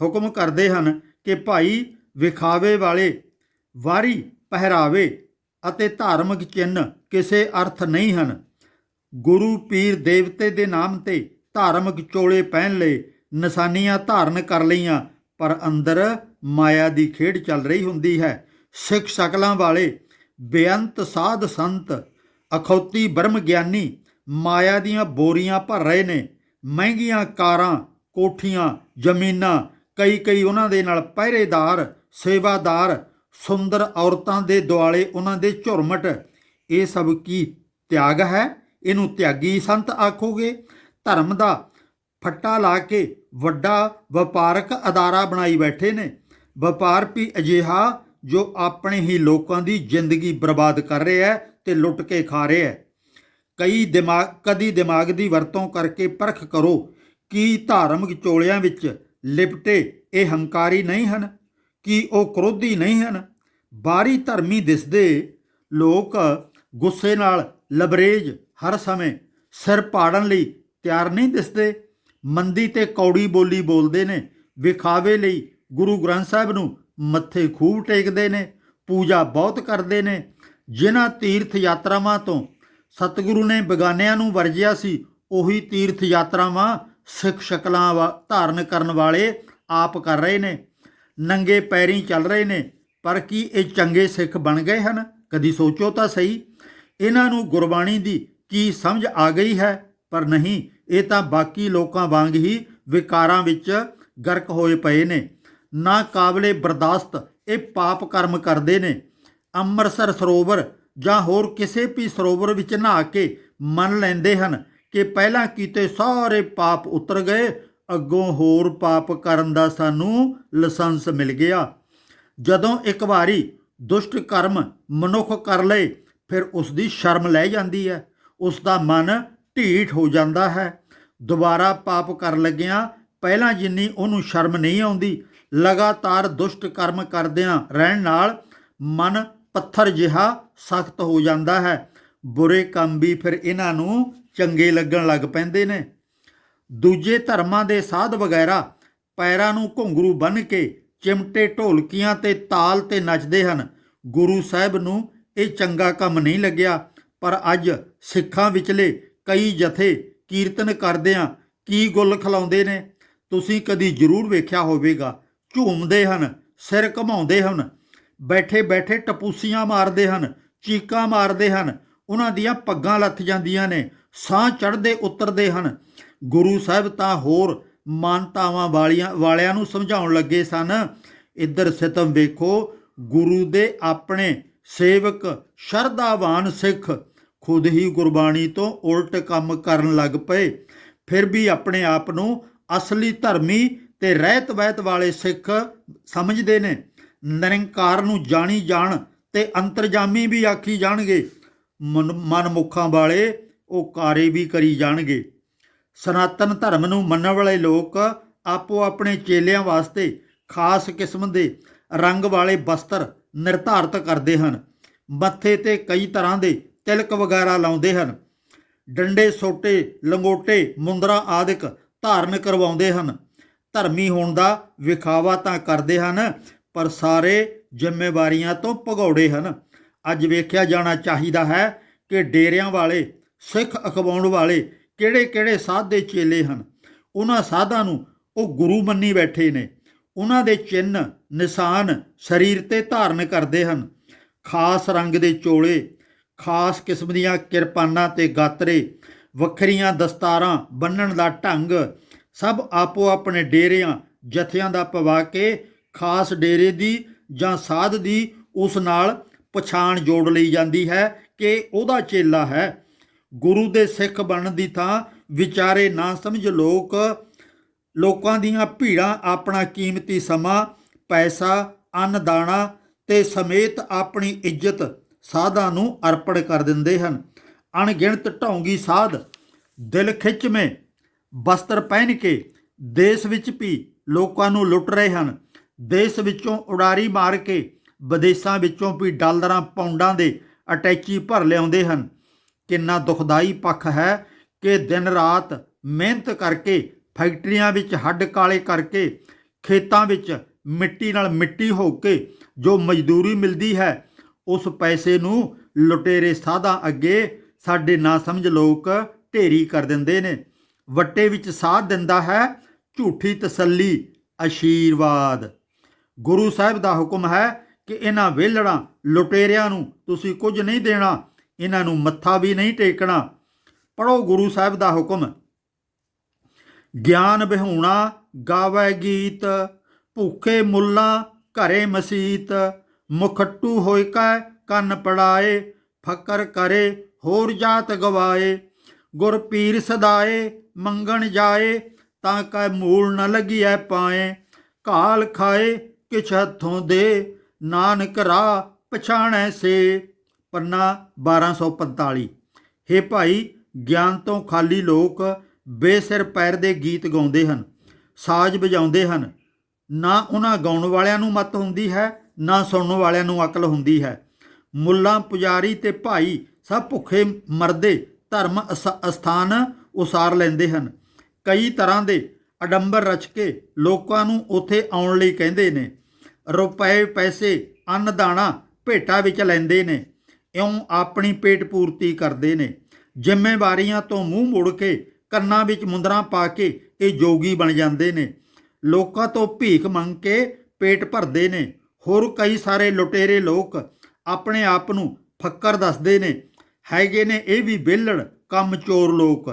ਹੁਕਮ ਕਰਦੇ ਹਨ ਕਿ ਭਾਈ ਵਿਖਾਵੇ ਵਾਲੇ, ਵਾਰੀ ਪਹਿਰਾਵੇ ਅਤੇ ਧਾਰਮਿਕ ਚਿੰਨ੍ਹ ਕਿਸੇ ਅਰਥ ਨਹੀਂ ਹਨ। ਗੁਰੂ ਪੀਰ ਦੇਵਤੇ ਦੇ ਨਾਮ ਤੇ ਧਾਰਮਿਕ ਚੋਲੇ ਪਹਿਨ ਲਏ, ਨਿਸ਼ਾਨੀਆਂ ਧਾਰਨ ਕਰ ਲਈਆਂ, ਪਰ ਅੰਦਰ ਮਾਇਆ ਦੀ ਖੇਡ ਚੱਲ ਰਹੀ ਹੁੰਦੀ ਹੈ। ਸਿੱਖ ਸ਼ਕਲਾਂ ਵਾਲੇ ਬੇਅੰਤ ਸਾਧ ਸੰਤ, ਅਖੌਤੀ ਬ੍ਰਹਮ ਗਿਆਨੀ, ਮਾਇਆ ਦੀਆਂ ਬੋਰੀਆਂ ਭਰ ਰਹੇ ਨੇ। ਮਹਿੰਗੀਆਂ ਕਾਰਾਂ, ਕੋਠੀਆਂ, ਜ਼ਮੀਨਾਂ ਕਈ ਕਈ ਉਹਨਾਂ ਦੇ ਨਾਲ ਪਹਿਰੇਦਾਰ, ਸੇਵਾਦਾਰ, ਸੁੰਦਰ ਔਰਤਾਂ ਦੇ ਦੁਆਲੇ ਉਹਨਾਂ ਦੇ ਝੁਰਮਟ। ਇਹ ਸਭ ਕੀ ਤਿਆਗ ਹੈ? ਇਹਨੂੰ ਤਿਆਗੀ ਸੰਤ ਆਖੋਗੇ? ਧਰਮ ਦਾ ਫੱਟਾ ਲਾ ਕੇ ਵੱਡਾ ਵਪਾਰਕ ਅਦਾਰਾ ਬਣਾਈ ਬੈਠੇ ਨੇ। ਵਪਾਰ ਵੀ ਅਜਿਹਾ ਜੋ ਆਪਣੇ ਹੀ ਲੋਕਾਂ ਦੀ ਜ਼ਿੰਦਗੀ ਬਰਬਾਦ ਕਰ ਰਿਹਾ ਹੈ ਤੇ ਲੁੱਟ ਕੇ ਖਾ ਰਿਹਾ ਹੈ। ਕਈ ਦਿਮਾਗ ਕਦੀ ਦਿਮਾਗ ਦੀ ਵਰਤੋਂ ਕਰਕੇ ਪਰਖ ਕਰੋ ਕਿ ਧਾਰਮਿਕ ਚੋਲਿਆਂ ਵਿੱਚ ਲਿਪਟੇ ਇਹ ਹੰਕਾਰੀ ਨਹੀਂ ਹਨ, ਕੀ ਉਹ ਕ੍ਰੋਧੀ ਨਹੀਂ ਹਨ। ਬਾਹਰੀ ਧਰਮੀ ਦਿਸਦੇ ਲੋਕ ਗੁੱਸੇ ਨਾਲ ਲਬਰੇਜ ਹਰ ਸਮੇਂ ਸਿਰ ਪਾੜਨ ਲਈ ਤਿਆਰ ਨਹੀਂ ਦਿਸਦੇ, ਮੰਦੀ ਤੇ ਕੌੜੀ ਬੋਲੀ ਬੋਲਦੇ ਨੇ, ਵਿਖਾਵੇ ਲਈ ਗੁਰੂ ਗ੍ਰੰਥ ਸਾਹਿਬ ਨੂੰ ਮੱਥੇ ਖੂਬ ਟੇਕਦੇ ਨੇ, ਪੂਜਾ ਬਹੁਤ ਕਰਦੇ ਨੇ। ਜਿਨ੍ਹਾਂ ਤੀਰਥ ਯਾਤਰਾਵਾਂ ਤੋਂ ਸਤਿਗੁਰੂ ਨੇ ਬਗਾਨਿਆਂ ਨੂੰ ਵਰਜਿਆ ਸੀ, ਉਹੀ ਤੀਰਥ ਯਾਤਰਾਵਾਂ ਸਿੱਖ ਸ਼ਕਲਾਂ ਵਾ- ਧਾਰਨ ਕਰਨ ਵਾਲੇ ਆਪ ਕਰ ਰਹੇ ਨੇ। ਨੰਗੇ ਪੈਰੀਂ ਚੱਲ ਰਹੇ ਨੇ, ਪਰ ਕੀ ਇਹ ਚੰਗੇ ਸਿੱਖ ਬਣ ਗਏ ਹਨ? ਕਦੀ ਸੋਚੋ ਤਾਂ ਸਹੀ। ਇਹਨਾਂ ਨੂੰ ਗੁਰਬਾਣੀ ਦੀ ਕੀ ਸਮਝ ਆ ਗਈ ਹੈ? ਪਰ ਨਹੀਂ, ਇਹ ਤਾਂ ਬਾਕੀ ਲੋਕਾਂ ਵਾਂਗ ਹੀ ਵਿਕਾਰਾਂ ਵਿੱਚ ਗਰਕ ਹੋਏ ਪਏ ਨੇ। ਨਾ ਕਾਬਲੇ ਬਰਦਾਸ਼ਤ ਇਹ ਪਾਪ ਕਰਮ ਕਰਦੇ ਨੇ। ਅੰਮ੍ਰਿਤਸਰ ਸਰੋਵਰ ਜਾਂ ਹੋਰ ਕਿਸੇ ਵੀ ਸਰੋਵਰ ਵਿੱਚ ਨਹਾ ਕੇ ਮੰਨ ਲੈਂਦੇ ਹਨ ਕਿ ਪਹਿਲਾਂ ਕੀਤੇ ਸਾਰੇ ਪਾਪ ਉਤਰ ਗਏ, ਅੱਗੋਂ ਹੋਰ ਪਾਪ ਕਰਨ ਦਾ ਸਾਨੂੰ ਲਾਇਸੈਂਸ ਮਿਲ ਗਿਆ। ਜਦੋਂ ਇੱਕ ਵਾਰੀ ਦੁਸ਼ਟ ਕਰਮ ਮਨੁੱਖ ਕਰ ਲਏ ਫਿਰ ਉਸ ਦੀ ਸ਼ਰਮ ਲੈ ਜਾਂਦੀ ਹੈ। ਉਸ ਦਾ ਮਨ ਢੀਠ ਹੋ ਜਾਂਦਾ ਹੈ। ਦੁਬਾਰਾ ਪਾਪ ਕਰਨ ਲੱਗਿਆਂ ਪਹਿਲਾਂ ਜਿੰਨੀ ਉਹਨੂੰ ਸ਼ਰਮ ਨਹੀਂ ਆਉਂਦੀ, ਲਗਾਤਾਰ ਦੁਸ਼ਟ ਕਰਮ ਕਰਦਿਆਂ ਰਹਿਣ ਨਾਲ ਮਨ ਪੱਥਰ ਜਿਹਾ ਸਖਤ ਹੋ ਜਾਂਦਾ ਹੈ। ਬੁਰੇ ਕੰਮ ਵੀ ਫਿਰ ਇਹਨਾਂ ਨੂੰ ਚੰਗੇ ਲੱਗਣ ਲੱਗ ਪੈਂਦੇ ਨੇ। ਦੂਜੇ ਧਰਮਾਂ ਦੇ ਸਾਧ ਵਗੈਰਾ ਪੈਰਾਂ ਨੂੰ ਘੁੰਗਰੂ ਬੰਨ੍ਹ ਕੇ ਚਿਮਟੇ ਢੋਲਕੀਆਂ ਤੇ ਤਾਲ ਤੇ ਨੱਚਦੇ ਹਨ। ਗੁਰੂ ਸਾਹਿਬ ਨੂੰ ਇਹ ਚੰਗਾ ਕੰਮ ਨਹੀਂ ਲੱਗਿਆ। ਪਰ ਅੱਜ ਸਿੱਖਾਂ ਵਿਚਲੇ ਕਈ ਜਥੇ ਕੀਰਤਨ ਕਰਦਿਆਂ ਕੀ ਗੁੱਲ ਖਲਾਉਂਦੇ ਨੇ? ਤੁਸੀਂ ਕਦੀ ਜ਼ਰੂਰ ਵੇਖਿਆ ਹੋਵੇਗਾ। ਝੂਮਦੇ ਹਨ, ਸਿਰ ਘਮਾਉਂਦੇ ਹਨ ਬੈਠੇ ਬੈਠੇ ਟਪੂਸੀਆਂ ਮਾਰਦੇ ਹਨ, ਚੀਕਾਂ ਮਾਰਦੇ ਹਨ, ਉਹਨਾਂ ਦੀਆਂ ਪੱਗਾਂ ਲੱਥ ਜਾਂਦੀਆਂ ਨੇ, ਸਾਹ ਚੜ੍ਹਦੇ ਉਤਰਦੇ ਹਨ। ਗੁਰੂ ਸਾਹਿਬ ਤਾਂ ਹੋਰ ਮਾਨਤਾਵਾਂ ਵਾਲੀਆਂ, ਵਾਲਿਆਂ ਨੂੰ ਸਮਝਾਉਣ ਲੱਗੇ ਸਨ। ਇੱਧਰ ਸਿਤਮ ਵੇਖੋ, ਗੁਰੂ ਦੇ ਆਪਣੇ ਸੇਵਕ ਸ਼ਰਧਾਵਾਨ ਸਿੱਖ ਖੁਦ ਹੀ ਗੁਰਬਾਣੀ ਤੋਂ ਉਲਟ ਕੰਮ ਕਰਨ ਲੱਗ ਪਏ, ਫਿਰ ਵੀ ਆਪਣੇ ਆਪ ਨੂੰ ਅਸਲੀ ਧਰਮੀ ਤੇ ਰਹਿਤ ਵਹਿਤ ਵਾਲੇ ਸਿੱਖ ਸਮਝਦੇ ਨੇ। ਨਿਰੰਕਾਰ ਨੂੰ ਜਾਣੀ ਜਾਣ ਤੇ ਅੰਤਰਜਾਮੀ ਵੀ ਆਖੀ ਜਾਣਗੇ। ਮਨ, ਮਨਮੁਖਾਂ ਵਾਲੇ ਉਹ ਕਾਰੇ ਵੀ ਕਰੀ ਜਾਣਗੇ। ਸਨਾਤਨ ਧਰਮ ਨੂੰ ਮੰਨਣ ਵਾਲੇ ਲੋਕ ਆਪੋ ਆਪਣੇ ਚੇਲਿਆਂ ਵਾਸਤੇ ਖਾਸ ਕਿਸਮ ਦੇ ਰੰਗ ਵਾਲੇ ਵਸਤਰ ਨਿਰਧਾਰਤ ਕਰਦੇ ਹਨ। ਮੱਥੇ ਤੇ ਕਈ ਤਰ੍ਹਾਂ ਦੇ ਤਿਲਕ ਵਗੈਰਾ ਲਾਉਂਦੇ ਹਨ। ਡੰਡੇ, ਸੋਟੇ, ਲੰਗੋਟੇ, ਮੁੰਦਰਾ ਆਦਿਕ ਧਾਰਨ ਕਰਵਾਉਂਦੇ ਹਨ। ਧਰਮੀ ਹੋਣ ਦਾ ਵਿਖਾਵਾ ਤਾਂ ਕਰਦੇ ਹਨ, ਪਰ ਸਾਰੇ ਜ਼ਿੰਮੇਵਾਰੀਆਂ ਤੋਂ ਭਗੌੜੇ ਹਨ। ਅੱਜ ਵੇਖਿਆ ਜਾਣਾ ਚਾਹੀਦਾ ਹੈ ਕਿ ਡੇਰਿਆਂ ਵਾਲੇ, ਸਿੱਖ ਅਖਵਾਉਣ ਵਾਲੇ ਕਿਹੜੇ-ਕਿਹੜੇ ਸਾਧ ਦੇ ਚੇਲੇ ਹਨ। ਉਹਨਾਂ ਸਾਧਾਂ ਨੂੰ ਉਹ ਗੁਰੂ ਮੰਨੀ ਬੈਠੇ ਨੇ। ਉਹਨਾਂ ਦੇ ਚਿੰਨ ਨਿਸ਼ਾਨ ਸਰੀਰ ਤੇ ਧਾਰਨ ਕਰਦੇ ਹਨ। ਖਾਸ ਰੰਗ ਦੇ ਚੋਲੇ, ਖਾਸ ਕਿਸਮ ਦੀਆਂ ਕਿਰਪਾਨਾਂ ਤੇ ਗਾਤਰੇ, ਵੱਖਰੀਆਂ ਦਸਤਾਰਾਂ ਬੰਨਣ ਦਾ ਢੰਗ ਸਭ ਆਪੋ ਆਪਣੇ ਡੇਰਿਆਂ, ਜਥਿਆਂ ਦਾ ਪਵਾ ਕੇ ਖਾਸ ਡੇਰੇ ਦੀ ਜਾਂ ਸਾਧ ਦੀ ਉਸ ਨਾਲ ਪਛਾਣ ਜੋੜ ਲਈ ਜਾਂਦੀ ਹੈ ਕਿ ਉਹਦਾ ਚੇਲਾ ਹੈ। ਗੁਰੂ ਦੇ ਸਿੱਖ ਬਣਨ ਦੀ ਥਾਂ ਵਿਚਾਰੇ ਨਾ ਸਮਝ ਲੋਕ ਲੋਕਾਂ ਦੀਆਂ ਭੀੜਾਂ ਆਪਣਾ ਕੀਮਤੀ ਸਮਾਂ, ਪੈਸਾ ਅੰਨ ਦਾਣਾ ਤੇ ਸਮੇਤ ਆਪਣੀ ਇੱਜ਼ਤ ਸਾਧਾਂ ਨੂੰ ਅਰਪਣ ਕਰ ਦਿੰਦੇ ਹਨ। ਅਣਗਿਣਤ ਢੌਂਗੀ ਸਾਧ, ਦਿਲ ਖਿੱਚਵੇਂ, ਬਸਤਰ ਪਹਿਨ ਕੇ ਦੇਸ਼ ਵਿੱਚ ਵੀ ਲੋਕਾਂ ਨੂੰ ਲੁੱਟ ਰਹੇ ਹਨ। ਦੇਸ਼ ਵਿੱਚੋਂ ਉਡਾਰੀ ਮਾਰ ਕੇ ਵਿਦੇਸ਼ਾਂ ਵਿੱਚੋਂ ਵੀ ਡਾਲਰਾਂ, ਪਾਉਂਡਾਂ ਦੇ ਅਟੈਚੀ ਭਰ ਲਿਆਉਂਦੇ ਹਨ। ਕਿੰਨਾ ਦੁਖਦਾਈ ਪੱਖ ਹੈ ਕਿ ਦਿਨ ਰਾਤ ਮਿਹਨਤ ਕਰਕੇ ਫੈਕਟਰੀਆਂ ਵਿੱਚ ਹੱਡ ਕਾਲੇ ਕਰਕੇ ਖੇਤਾਂ ਵਿੱਚ ਮਿੱਟੀ ਨਾਲ ਮਿੱਟੀ ਹੋ ਕੇ ਜੋ ਮਜ਼ਦੂਰੀ ਮਿਲਦੀ ਹੈ, ਉਸ ਪੈਸੇ ਨੂੰ ਲੁਟੇਰੇ ਸਾਧਾਂ ਅੱਗੇ ਸਾਡੇ ਨਾ ਸਮਝ ਲੋਕ ਢੇਰੀ ਕਰ ਦਿੰਦੇ ਨੇ। ਵੱਟੇ ਵਿੱਚ ਸਾਧ ਦਿੰਦਾ ਹੈ ਝੂਠੀ ਤਸੱਲੀ, ਅਸ਼ੀਰਵਾਦ। ਗੁਰੂ ਸਾਹਿਬ ਦਾ ਹੁਕਮ ਹੈ ਕਿ ਇਹਨਾਂ ਵੇਲੜਾਂ ਲੁਟੇਰਿਆਂ ਨੂੰ ਤੁਸੀਂ ਕੁਝ ਨਹੀਂ ਦੇਣਾ, ਇਹਨਾਂ ਨੂੰ ਮੱਥਾ ਵੀ ਨਹੀਂ ਟੇਕਣਾ। ਪੜੋ ਗੁਰੂ ਸਾਹਿਬ ਦਾ ਹੁਕਮ। ਗਿਆਨ ਵਿਹੂਣਾ ਗਾਵੇ ਗੀਤ, ਭੁੱਖੇ ਮੁੱਲਾ ਘਰੇ ਮਸੀਤ, ਮੁਖੱਟੂ ਹੋਇ ਕੈ ਕੰਨ ਪੜਾਏ, ਫਕਰ ਕਰੇ ਹੋਰ ਜਾਤ ਗਵਾਏ, ਗੁਰ ਪੀਰ ਸਦਾਏ ਮੰਗਣ ਜਾਏ, ਤਾਂ ਕੈ ਮੂਲ ਨ ਲਗੀਐ ਪਾਏ ਕਾਲ ਖਾਏ ਕਿਛ ਹੱਥੋਂ ਦੇ, ਨਾਨਕ ਰਾਹ ਪਛਾਣੈ ਸੇ। ਪੰਨਾ 1245 ਹੇ ਭਾਈ, ਗਿਆਨ ਤੋਂ ਖਾਲੀ ਲੋਕ ਬੇਸਿਰ ਪੈਰ ਦੇ ਗੀਤ ਗਾਉਂਦੇ ਹਨ, ਸਾਜ਼ ਵਜਾਉਂਦੇ ਹਨ। ਨਾ ਉਹਨਾਂ ਗਾਉਣ ਵਾਲਿਆਂ ਨੂੰ ਮਤ ਹੁੰਦੀ ਹੈ, ਨਾ ਸੁਣਨ ਵਾਲਿਆਂ ਨੂੰ ਅਕਲ ਹੁੰਦੀ ਹੈ। ਮੁੱਲਾ ਪੁਜਾਰੀ ਤੇ ਭਾਈ ਸਭ ਭੁੱਖੇ ਮਰਦੇ ਧਰਮ ਅਸ- ਅਸਥਾਨ ਉਸਾਰ ਲੈਂਦੇ ਹਨ। ਕਈ ਤਰ੍ਹਾਂ ਦੇ ਅਡੰਬਰ ਰਚ ਕੇ ਲੋਕਾਂ ਨੂੰ ਉੱਥੇ ਆਉਣ ਲਈ ਕਹਿੰਦੇ ਨੇ। ਰੁਪਏ, ਪੈਸੇ, ਅੰਨ, ਦਾਣਾ ਭੇਟਾ ਵਿੱਚ ਲੈਂਦੇ ਨੇ। ਇਉਂ ਆਪਣੀ ਪੇਟ ਪੂਰਤੀ ਕਰਦੇ ਨੇ। ਜ਼ਿੰਮੇਵਾਰੀਆਂ ਤੋਂ ਮੂੰਹ ਮੋੜ ਕੇ ਕੰਨਾਂ ਵਿੱਚ ਮੁੰਦਰਾਂ ਪਾ ਕੇ ਇਹ ਜੋਗੀ ਬਣ ਜਾਂਦੇ ਨੇ। ਲੋਕਾਂ ਤੋਂ ਭੀਖ ਮੰਗ ਕੇ ਪੇਟ ਭਰਦੇ ਨੇ। ਹੋਰ ਕਈ ਸਾਰੇ ਲੁਟੇਰੇ ਲੋਕ ਆਪਣੇ ਆਪ ਨੂੰ ਫੱਕਰ ਦੱਸਦੇ ਨੇ। ਹੈਗੇ ਨੇ ਇਹ ਵੀ ਵਿਹਲੜ, ਕੰਮ ਚੋਰ ਲੋਕ।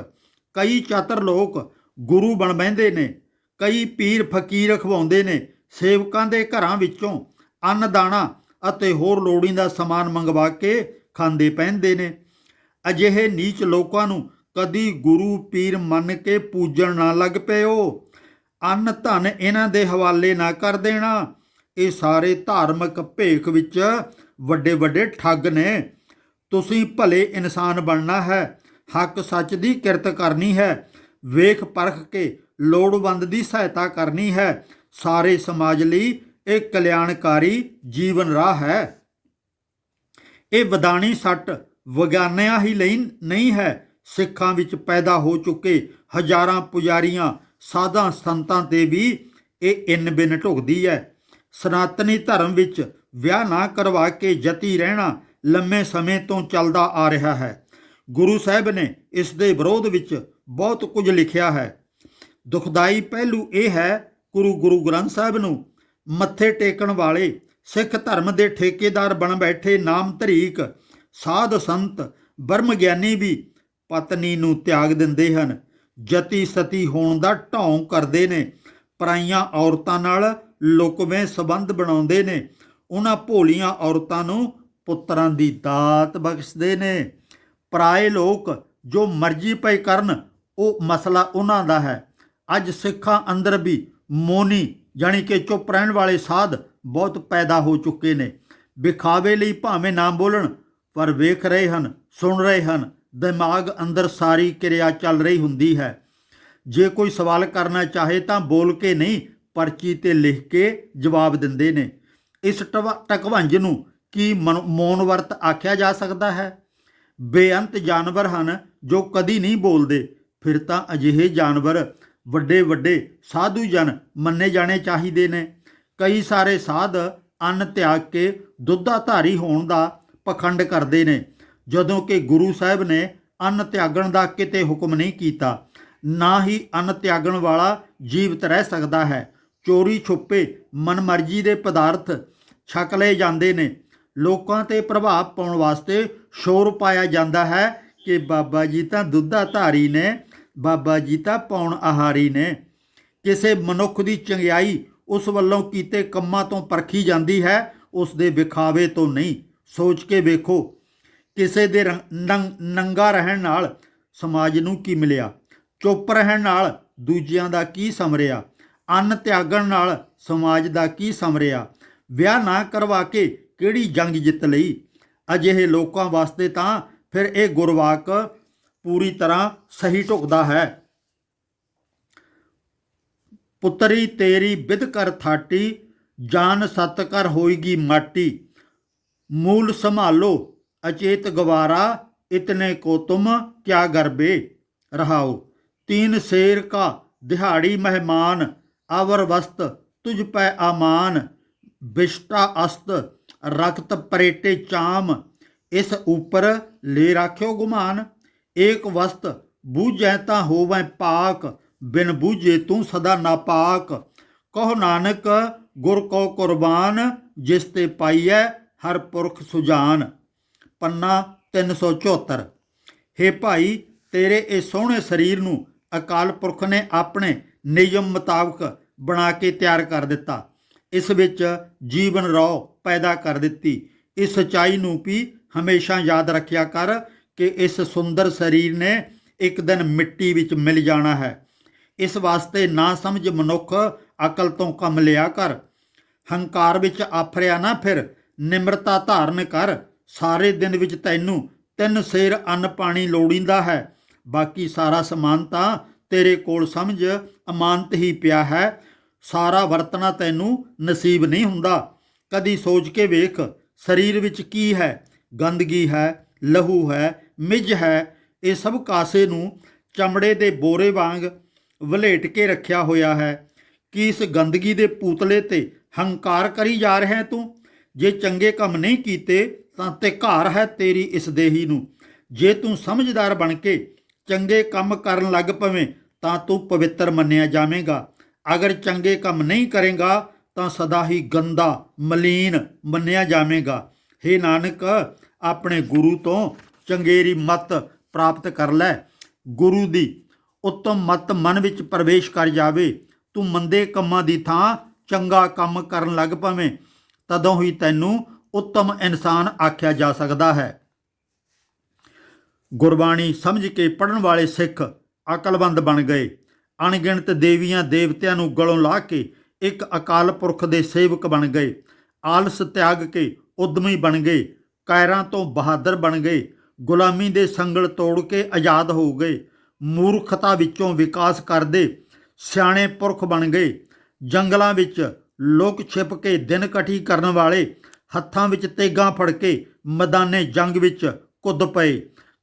ਕਈ ਚਾਤਰ ਲੋਕ ਗੁਰੂ ਬਣ ਬਹਿੰਦੇ ਨੇ। ਕਈ ਪੀਰ ਫਕੀਰ ਖਵਾਉਂਦੇ ਨੇ। ਸੇਵਕਾਂ ਦੇ ਘਰਾਂ ਵਿੱਚੋਂ ਅੰਨ ਦਾਣਾ ਅਤੇ ਹੋਰ ਲੋੜੀਂਦਾ ਸਮਾਨ ਮੰਗਵਾ ਕੇ ਖਾਂਦੇ ਪਹਿਨਦੇ ਨੇ। ਅਜਿਹੇ ਨੀਚ ਲੋਕਾਂ ਨੂੰ ਕਦੀ ਗੁਰੂ ਪੀਰ ਮੰਨ ਕੇ ਪੂਜਣ ਨਾ ਲੱਗ ਪਿਓ ਅੰਨ ਧਨ ਇਹਨਾਂ ਦੇ ਹਵਾਲੇ ਨਾ ਕਰ ਦੇਣਾ। ਇਹ ਸਾਰੇ ਧਾਰਮਿਕ ਭੇਖ ਵਿੱਚ ਵੱਡੇ ਵੱਡੇ ਠੱਗ ਨੇ। ਤੁਸੀਂ ਭਲੇ ਇਨਸਾਨ ਬਣਨਾ ਹੈ। ਹੱਕ ਸੱਚ ਦੀ ਕਿਰਤ ਕਰਨੀ ਹੈ। ਵੇਖ ਪਰਖ ਕੇ ਲੋੜਵੰਦ ਦੀ ਸਹਾਇਤਾ ਕਰਨੀ ਹੈ। ਸਾਰੇ ਸਮਾਜ ਲਈ ਇਹ ਕਲਿਆਣਕਾਰੀ ਜੀਵਨ ਰਾਹ ਹੈ। ਇਹ ਵਦਾਨੀ ਸੱਟ ਵਿਗਿਆਨਿਆਂ ਹੀ ਲਈ ਨਹੀਂ ਹੈ। ਸਿੱਖਾਂ ਵਿੱਚ ਪੈਦਾ ਹੋ ਚੁੱਕੇ ਹਜ਼ਾਰਾਂ ਪੁਜਾਰੀਆਂ ਸਾਧਾਂ ਸੰਤਾਂ ਤੇ ਵੀ ਇਹ ਇਨ ਬਿਨ ਢੁਕਦੀ ਹੈ। ਸਨਾਤਨੀ ਧਰਮ ਵਿੱਚ ਵਿਆਹ ਨਾ ਕਰਵਾ ਕੇ ਜਤੀ ਰਹਿਣਾ ਲੰਮੇ ਸਮੇਂ ਤੋਂ ਚੱਲਦਾ ਆ ਰਿਹਾ ਹੈ। ਗੁਰੂ ਸਾਹਿਬ ਨੇ ਇਸ ਦੇ ਵਿਰੋਧ ਵਿੱਚ ਬਹੁਤ ਕੁਝ ਲਿਖਿਆ ਹੈ। ਦੁਖਦਾਈ ਪਹਿਲੂ ਇਹ ਹੈ, ਗੁਰੂ ਗੁਰੂ ਗ੍ਰੰਥ ਸਾਹਿਬ ਨੂੰ ਮੱਥੇ ਟੇਕਣ ਵਾਲੇ ਸਿੱਖ ਧਰਮ ਦੇ ਠੇਕੇਦਾਰ ਬਣ ਬੈਠੇ ਨਾਮ ਧਰੀਕ ਸਾਧ ਸੰਤ ਬਰਮ ਗਿਆਨੀ ਵੀ ਪਤਨੀ ਨੂੰ ਤਿਆਗ ਦਿੰਦੇ ਹਨ। ਜਤੀ ਸਤੀ ਹੋਣ ਦਾ ਢੌਂ ਕਰਦੇ ਨੇ। ਪਰਾਈਆਂ ਔਰਤਾਂ ਨਾਲ ਲੁਕਵੇਂ ਸਬੰਧ ਬਣਾਉਂਦੇ ਨੇ। ਉਹਨਾਂ ਭੋਲੀਆਂ ਔਰਤਾਂ ਨੂੰ ਪੁੱਤਰਾਂ ਦੀ ਦਾਤ ਬਖਸ਼ਦੇ ਨੇ। ਪਰਾਏ ਲੋਕ ਜੋ ਮਰਜ਼ੀ ਪਏ ਕਰਨ, ਉਹ ਮਸਲਾ ਉਹਨਾਂ ਦਾ ਹੈ। ਅੱਜ ਸਿੱਖਾਂ ਅੰਦਰ ਵੀ ਮੋਨੀ ਜਾਣੀ ਕਿ ਚੁੱਪ ਰਹਿਣ ਵਾਲੇ ਸਾਧ ਬਹੁਤ ਪੈਦਾ ਹੋ ਚੁੱਕੇ ਨੇ। ਵਿਖਾਵੇ ਲਈ ਭਾਵੇਂ ਨਾ ਬੋਲਣ, ਪਰ ਵੇਖ ਰਹੇ ਹਨ, ਸੁਣ ਰਹੇ ਹਨ। ਦਿਮਾਗ ਅੰਦਰ ਸਾਰੀ ਕਿਰਿਆ ਚੱਲ ਰਹੀ ਹੁੰਦੀ ਹੈ। ਜੇ ਕੋਈ ਸਵਾਲ ਕਰਨਾ ਚਾਹੇ ਤਾਂ ਬੋਲ ਕੇ ਨਹੀਂ, ਪਰਚੀ ਤੇ ਲਿਖ ਕੇ ਜਵਾਬ ਦਿੰਦੇ ਨੇ। ਇਸ ਟਵ- ਟਕਵੰਜ ਨੂੰ ਕੀ ਮਨ- ਮੌਨ ਵਰਤ ਆਖਿਆ ਜਾ ਸਕਦਾ ਹੈ? ਬੇਅੰਤ ਜਾਨਵਰ ਹਨ ਜੋ ਕਦੀ ਨਹੀਂ ਬੋਲਦੇ। ਫਿਰ ਤਾਂ ਅਜਿਹੇ ਜਾਨਵਰ ਵੱਡੇ ਵੱਡੇ ਸਾਧੂ ਜਨ ਮੰਨੇ ਜਾਣੇ ਚਾਹੀਦੇ ਨੇ। ਕਈ ਸਾਰੇ ਸਾਧ ਅੰਨ ਤਿਆਗ ਕੇ ਦੁੱਧਾਧਾਰੀ ਹੋਣ ਦਾ ਪਖੰਡ ਕਰਦੇ ਨੇ। ਜਦੋਂ ਕਿ ਗੁਰੂ ਸਾਹਿਬ ਨੇ ਅੰਨ ਤਿਆਗਣ ਦਾ ਕਿਤੇ ਹੁਕਮ ਨਹੀਂ ਕੀਤਾ, ਨਾ ਹੀ ਅੰਨ ਤਿਆਗਣ ਵਾਲਾ ਜੀਵਤ ਰਹਿ ਸਕਦਾ ਹੈ। ਚੋਰੀ ਛੁਪੇ ਮਨਮਰਜ਼ੀ ਦੇ ਪਦਾਰਥ ਛਕ ਲਏ ਜਾਂਦੇ ਨੇ। ਲੋਕਾਂ ਤੇ ਪ੍ਰਭਾਵ ਪਾਉਣ ਵਾਸਤੇ ਸ਼ੋਰ ਪਾਇਆ ਜਾਂਦਾ ਹੈ ਕਿ ਬਾਬਾ ਜੀ ਤਾਂ ਦੁੱਧਾ ਧਾਰੀ ਨੇ, ਬਾਬਾ ਜੀ ਤਾਂ ਪੌਣ ਆਹਾਰੀ ਨੇ। ਕਿਸੇ ਮਨੁੱਖ ਦੀ ਚੰਗਿਆਈ ਉਸ ਵੱਲੋਂ ਕੀਤੇ ਕੰਮਾਂ ਤੋਂ ਪਰਖੀ ਜਾਂਦੀ ਹੈ, ਉਸ ਦੇ ਵਿਖਾਵੇ ਤੋਂ ਨਹੀਂ। ਸੋਚ ਕੇ ਵੇਖੋ ਕਿਸੇ ਦੇ ਨੰਗਾ ਰਹਿਣ ਨਾਲ ਸਮਾਜ ਨੂੰ ਕੀ ਮਿਲਿਆ? ਚੁੱਪ ਰਹਿਣ ਨਾਲ ਦੂਜਿਆਂ ਦਾ ਕੀ ਸਮਰਿਆ? ਅੰਨ ਤਿਆਗਣ ਨਾਲ ਸਮਾਜ ਦਾ ਕੀ ਸਮਰਿਆ? ਵਿਆਹ ਨਾ ਕਰਵਾ ਕੇ ਕਿਹੜੀ ਜੰਗ ਜਿੱਤ ਲਈ? ਅਜਿਹੇ ਲੋਕਾਂ ਵਾਸਤੇ ਤਾਂ ਫਿਰ ਇਹ ਗੁਰਵਾਕ ਪੂਰੀ ਤਰ੍ਹਾਂ ਸਹੀ ਢੁਕਦਾ ਹੈ। ਪੁੱਤਰੀ, ਤੇਰੀ ਵਿਦ ਕਰ ਥਾਟੀ, ਜਾਨ ਸਤ ਕਰ ਹੋਏਗੀ ਮਾਟੀ। ਮੂਲ ਸੰਭਾਲੋ अचेत गवारा इतने को तुम क्या गरबे रहाओ तीन शेर का दिहाड़ी मेहमान अवर वस्त तुझ पै आमान बिष्टा अस्त रक्त परेटे चाम इस ऊपर ले राख्यो गुमान एक वस्त बूझै ता होवै पाक बिन बूझे तू सदा नापाक ਕਹੋ ਨਾਨਕ ਗੁਰ ਕੋ ਕੁਰਬਾਨ ਜਿਸ ਤੇ ਪਾਈਐ ਹਰ ਪੁਰਖ ਸੁਜਾਨ ਪੰਨਾ 374 ਹੇ ਭਾਈ, ਤੇਰੇ ਇਹ ਸੋਹਣੇ ਸਰੀਰ ਨੂੰ ਅਕਾਲ ਪੁਰਖ ਨੇ ਆਪਣੇ ਨਿਯਮ ਮੁਤਾਬਕ ਬਣਾ ਕੇ ਤਿਆਰ ਕਰ ਦਿੱਤਾ। ਇਸ ਵਿੱਚ ਜੀਵਨ ਰੌ ਪੈਦਾ ਕਰ ਦਿੱਤੀ। ਇਸ ਸਚਾਈ ਨੂੰ ਵੀ ਹਮੇਸ਼ਾ ਯਾਦ ਰੱਖਿਆ ਕਰ ਕਿ ਇਸ ਸੁੰਦਰ ਸਰੀਰ ਨੇ ਇੱਕ ਦਿਨ ਮਿੱਟੀ ਵਿੱਚ ਮਿਲ ਜਾਣਾ ਹੈ। ਇਸ ਵਾਸਤੇ ਨਾ ਸਮਝ ਮਨੁੱਖ ਅਕਲ ਤੋਂ ਕੰਮ ਲਿਆ ਕਰ। ਹੰਕਾਰ ਵਿੱਚ ਆਫਰਿਆ ਨਾ ਫਿਰ, ਨਿਮਰਤਾ ਧਾਰਨ ਕਰ। ਸਾਰੇ ਦਿਨ ਵਿੱਚ ਤੈਨੂੰ ਤਿੰਨ ਸੇਰ ਅੰਨ ਪਾਣੀ ਲੋੜੀਂਦਾ ਹੈ। ਬਾਕੀ ਸਾਰਾ ਸਮਾਨ ਤਾਂ ਤੇਰੇ ਕੋਲ ਸਮਝ, ਅਮਾਨਤ ਹੀ ਪਿਆ ਹੈ। ਸਾਰਾ ਵਰਤਣਾ ਤੈਨੂੰ ਨਸੀਬ ਨਹੀਂ ਹੁੰਦਾ। ਕਦੀ ਸੋਚ ਕੇ ਵੇਖ, ਸਰੀਰ ਵਿੱਚ ਕੀ ਹੈ? ਗੰਦਗੀ ਹੈ, ਲਹੂ ਹੈ, ਮਿੱਝ ਹੈ। ਇਹ ਸਭ ਕਾਸੇ ਨੂੰ ਚਮੜੇ ਦੇ ਬੋਰੇ ਵਾਂਗ ਵਲੇਟ ਕੇ ਰੱਖਿਆ ਹੋਇਆ ਹੈ। ਕਿ ਇਸ ਗੰਦਗੀ ਦੇ ਪੂਤਲੇ ਤੇ ਹੰਕਾਰ ਕਰੀ ਜਾ ਰਿਹਾ ਤੂੰ? ਜੇ ਚੰਗੇ ਕੰਮ ਨਹੀਂ ਕੀਤੇ ਤਾਂ ਤੇ ਘਰ ਹੈ ਤੇਰੀ ਇਸ ਦੇਹੀ ਨੂੰ। ਜੇ ਤੂੰ ਸਮਝਦਾਰ ਬਣ ਕੇ ਚੰਗੇ ਕੰਮ ਕਰਨ ਲੱਗ ਪਵੇਂ, ਤਾਂ ਤੂੰ ਪਵਿੱਤਰ ਮੰਨਿਆ ਜਾਵੇਂਗਾ। ਅਗਰ ਚੰਗੇ ਕੰਮ ਨਹੀਂ ਕਰੇਗਾ, ਤਾਂ ਸਦਾ ਹੀ ਗੰਦਾ, ਮਲੀਨ ਮੰਨਿਆ ਜਾਵੇਗਾ। हे ਨਾਨਕ, ਆਪਣੇ ਗੁਰੂ ਤੋਂ ਚੰਗੇਰੀ ਮਤ ਪ੍ਰਾਪਤ ਕਰ ਲੈ। ਗੁਰੂ ਦੀ ਉੱਤਮ ਮਤ ਮਨ ਵਿੱਚ ਪ੍ਰਵੇਸ਼ ਕਰ ਜਾਵੇ। ਤੂੰ ਮੰਦੇ ਕੰਮਾਂ ਦੀ ਥਾਂ ਚੰਗਾ ਕੰਮ ਕਰਨ ਲੱਗ ਪਵੇਂ। ਤਦੋਂ ਹੀ ਤੈਨੂੰ ਉੱਤਮ ਇਨਸਾਨ ਆਖਿਆ ਜਾ ਸਕਦਾ ਹੈ। ਗੁਰਬਾਣੀ ਸਮਝ ਕੇ ਪੜਨ ਵਾਲੇ ਸਿੱਖ ਅਕਲਵੰਦ ਬਣ ਗਏ। ਅਣਗਿਣਤ ਦੇਵੀਆਂ ਦੇਵਤਿਆਂ ਨੂੰ ਗਲੋਂ ਲਾ ਕੇ ਇੱਕ ਅਕਾਲ ਪੁਰਖ ਦੇ ਸੇਵਕ ਬਣ ਗਏ। ਆਲਸ ਤਿਆਗ ਕੇ ਉਦਮੀ ਬਣ ਗਏ। ਕਾਇਰਾਂ ਤੋਂ ਬਹਾਦਰ ਬਣ ਗਏ। ਗੁਲਾਮੀ ਦੇ ਸੰਗਲ ਤੋੜ ਕੇ ਆਜ਼ਾਦ ਹੋ ਗਏ। ਮੂਰਖਤਾ ਵਿੱਚੋਂ ਵਿਕਾਸ ਕਰਦੇ ਸਿਆਣੇ ਪੁਰਖ ਬਣ ਗਏ। ਜੰਗਲਾਂ ਵਿੱਚ ਲੋਕ ਛਿਪ ਕੇ ਦਿਨ ਕਠੀ ਕਰਨ ਵਾਲੇ ਹੱਥਾਂ ਵਿੱਚ ਤੇਗਾਂ ਫੜ ਕੇ ਮੈਦਾਨੇ ਜੰਗ ਵਿੱਚ ਕੁੱਦ ਪਏ।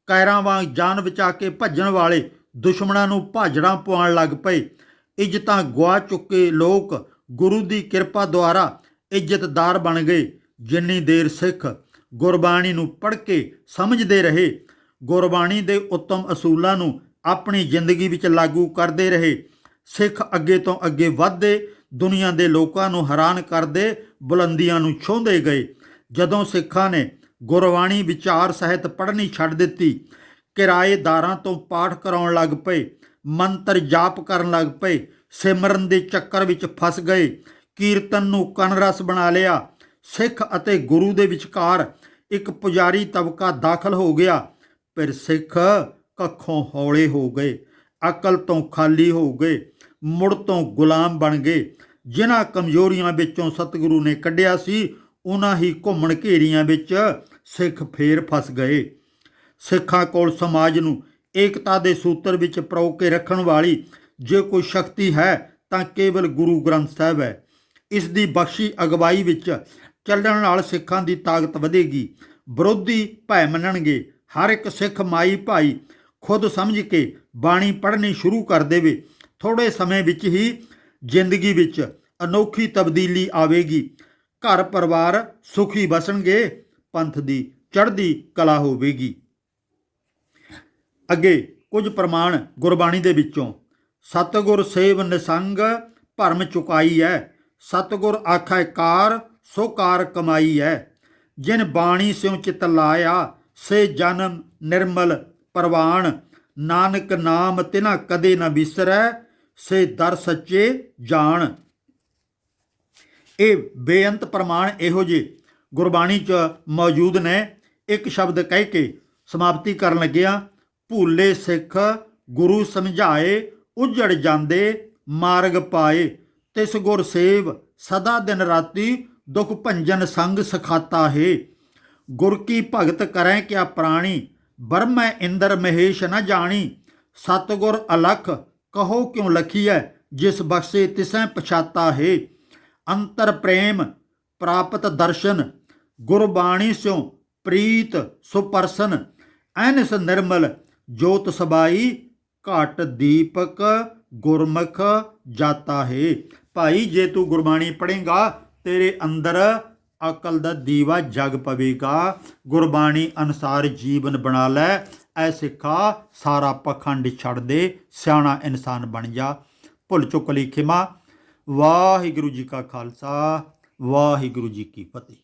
ਕੈਰਾਂ ਵਾਂਗ ਜਾਨ ਬਚਾ ਕੇ ਭੱਜਣ ਵਾਲੇ ਦੁਸ਼ਮਣਾਂ ਨੂੰ ਭਾਜੜਾਂ ਪਵਾਉਣ ਲੱਗ ਪਏ। ਇੱਜ਼ਤਾਂ ਗਵਾ ਚੁੱਕੇ ਲੋਕ ਗੁਰੂ ਦੀ ਕਿਰਪਾ ਦੁਆਰਾ ਇੱਜ਼ਤਦਾਰ ਬਣ ਗਏ। ਜਿੰਨੀ ਦੇਰ ਸਿੱਖ ਗੁਰਬਾਣੀ ਨੂੰ ਪੜ੍ਹ ਕੇ ਸਮਝਦੇ ਰਹੇ, ਗੁਰਬਾਣੀ ਦੇ ਉੱਤਮ ਅਸੂਲਾਂ ਨੂੰ ਆਪਣੀ ਜ਼ਿੰਦਗੀ ਵਿੱਚ ਲਾਗੂ ਕਰਦੇ ਰਹੇ। ਸਿੱਖ ਅੱਗੇ ਤੋਂ ਅੱਗੇ ਵਧਦੇ, ਦੁਨੀਆ ਦੇ ਲੋਕਾਂ ਨੂੰ ਹੈਰਾਨ ਕਰਦੇ, ਬੁਲੰਦੀਆਂ ਨੂੰ ਛੋਹਦੇ ਗਏ। ਜਦੋਂ ਸਿੱਖਾਂ ਨੇ ਗੁਰਬਾਣੀ ਵਿਚਾਰ ਸਹਿਤ ਪੜ੍ਹਨੀ ਛੱਡ ਦਿੱਤੀ, ਕਿਰਾਏਦਾਰਾਂ ਤੋਂ ਪਾਠ ਕਰਾਉਣ ਲੱਗ ਪਏ, ਮੰਤਰ ਜਾਪ ਕਰਨ ਲੱਗ ਪਏ, ਸਿਮਰਨ ਦੇ ਚੱਕਰ ਵਿੱਚ ਫਸ ਗਏ, ਕੀਰਤਨ ਨੂੰ ਕਨਰਸ ਬਣਾ ਲਿਆ, ਸਿੱਖ ਅਤੇ ਗੁਰੂ ਦੇ ਵਿਚਕਾਰ ਇੱਕ ਪੁਜਾਰੀ ਤਬਕਾ ਦਾਖਲ ਹੋ ਗਿਆ। ਪਰ ਸਿੱਖ ਕੱਖੋਂ ਹੌਲੇ ਹੋ ਗਏ, ਅਕਲ ਤੋਂ ਖਾਲੀ ਹੋ ਗਏ ਮੁੜ ਤੋਂ ਗੁਲਾਮ ਬਣ ਗਏ। ਜਿਨ੍ਹਾਂ ਕਮਜ਼ੋਰੀਆਂ ਵਿੱਚੋਂ ਸਤਿਗੁਰੂ ਨੇ ਕੱਢਿਆ ਸੀ ਉਹਨਾਂ ਹੀ ਘੁੰਮਣ ਘੇਰੀਆਂ ਵਿੱਚ ਸਿੱਖ ਫੇਰ ਫਸ ਗਏ। ਸਿੱਖਾਂ ਕੋਲ ਸਮਾਜ ਨੂੰ ਏਕਤਾ ਦੇ ਸੂਤਰ ਵਿੱਚ ਪਰੋ ਕੇ ਰੱਖਣ ਵਾਲੀ ਜੇ ਕੋਈ ਸ਼ਕਤੀ ਹੈ, ਤਾਂ ਕੇਵਲ ਗੁਰੂ ਗ੍ਰੰਥ ਸਾਹਿਬ ਹੈ। ਇਸ ਦੀ ਬਖਸ਼ੀ ਅਗਵਾਈ ਵਿੱਚ ਚੱਲਣ ਨਾਲ ਸਿੱਖਾਂ ਦੀ ਤਾਕਤ ਵਧੇਗੀ। ਵਿਰੋਧੀ ਭੈ ਮੰਨਣਗੇ, ਹਰ ਇੱਕ ਸਿੱਖ ਮਾਈ ਭਾਈ ਖੁਦ ਸਮਝ ਕੇ ਬਾਣੀ ਪੜ੍ਹਨੀ ਸ਼ੁਰੂ ਕਰ ਦੇਵੇ। ਥੋੜੇ ਸਮੇਂ ਵਿੱਚ ਹੀ ਜ਼ਿੰਦਗੀ ਵਿੱਚ ਅਨੋਖੀ ਤਬਦੀਲੀ ਆਵੇਗੀ। ਘਰ ਪਰਿਵਾਰ ਸੁਖੀ ਬਸਣਗੇ, ਪੰਥ ਦੀ ਚੜ੍ਹਦੀ ਕਲਾ ਹੋਵੇਗੀ। ਅੱਗੇ ਕੁਝ ਪ੍ਰਮਾਣ ਗੁਰਬਾਣੀ ਦੇ ਵਿੱਚੋਂ। ਸਤਗੁਰ ਸੇਵ ਨਿਸੰਗ ਭਰਮ ਚੁਕਾਈ ਹੈ ਸਤਗੁਰ ਆਖੈ ਕਾਰ, ਸੋ ਕਾਰ ਕਮਾਈ ਹੈ ਜਿਨ ਬਾਣੀ ਸਿਉ ਚਿਤ ਲਾਇਆ, ਸੇ ਜਨਮ ਨਿਰਮਲ ਪ੍ਰਵਾਨ ਨਾਨਕ ਨਾਮ ਤਿਨਾ ਕਦੇ ਨਾ ਵਿਸਰੈ ਸੇ ਦਰ ਸੱਚੇ ਜਾਣ। ਇਹ ਬੇਅੰਤ ਪ੍ਰਮਾਣ ਇਹੋ ਜਿਹੇ ਗੁਰਬਾਣੀ 'ਚ ਮੌਜੂਦ ਨੇ। ਇੱਕ ਸ਼ਬਦ ਕਹਿ ਕੇ ਸਮਾਪਤੀ ਕਰਨ ਲੱਗਿਆ, ਭੂਲੇ ਸਿੱਖ ਗੁਰੂ ਸਮਝਾਏ, ਉਜੜ ਜਾਂਦੇ ਮਾਰਗ ਪਾਏ। ਤਿਸ ਗੁਰ ਸੇਵ ਸਦਾ ਦਿਨ ਰਾਤੀ ਦੁਖ ਭੰਜਨ ਸੰਗ ਸਖਾਤਾ ਹੈ। ਗੁਰ ਕੀ ਭਗਤ ਕਰੈ ਕਿਆ ਪ੍ਰਾਣੀ ਬਰਮੈ ਇੰਦਰ ਮਹੇਸ਼ ਨ ਜਾਣੀ। ਸਤਗੁਰ ਅਲਖ ਕਹੋ ਕਿਉ ਲਖੀਐ, ਜਿਸ ਬਖਸ਼ੇ ਤਿਸੈ ਪਛਾਤਾ ਹੈ। ਅੰਤਰ ਪ੍ਰੇਮ, ਪ੍ਰਾਪਤ ਦਰਸ਼ਨ, ਗੁਰਬਾਣੀ ਸਿਉ ਪ੍ਰੀਤ ਸੁਪਰਸਨ। ਐਨਸ ਨਿਰਮਲ, ਜੋਤ ਸਬਾਈ, ਘਟ ਦੀਪਕ ਗੁਰਮੁਖ ਜਾਤਾ ਹੈ। ਭਾਈ, ਜੇ ਤੂੰ ਗੁਰਬਾਣੀ ਪੜ੍ਹੇਗਾ, ਤੇਰੇ ਅੰਦਰ ਅਕਲ ਦਾ ਦੀਵਾ ਜਗ ਪਵੇਗਾ। ਗੁਰਬਾਣੀ ਅਨਸਾਰ ਜੀਵਨ ਬਣਾ ਲੈ। ਐ ਸਿੱਖਾ, ਸਾਰਾ ਪਖੰਡ ਛੱਡ ਦੇ, ਸਿਆਣਾ ਇਨਸਾਨ ਬਣ ਜਾ। ਭੁੱਲ ਚੁੱਕ ਲਈ ਖਿਮਾ। ਵਾਹਿਗੁਰੂ ਜੀ ਕਾ ਖਾਲਸਾ, ਵਾਹਿਗੁਰੂ ਜੀ ਕੀ ਫਤਿਹ।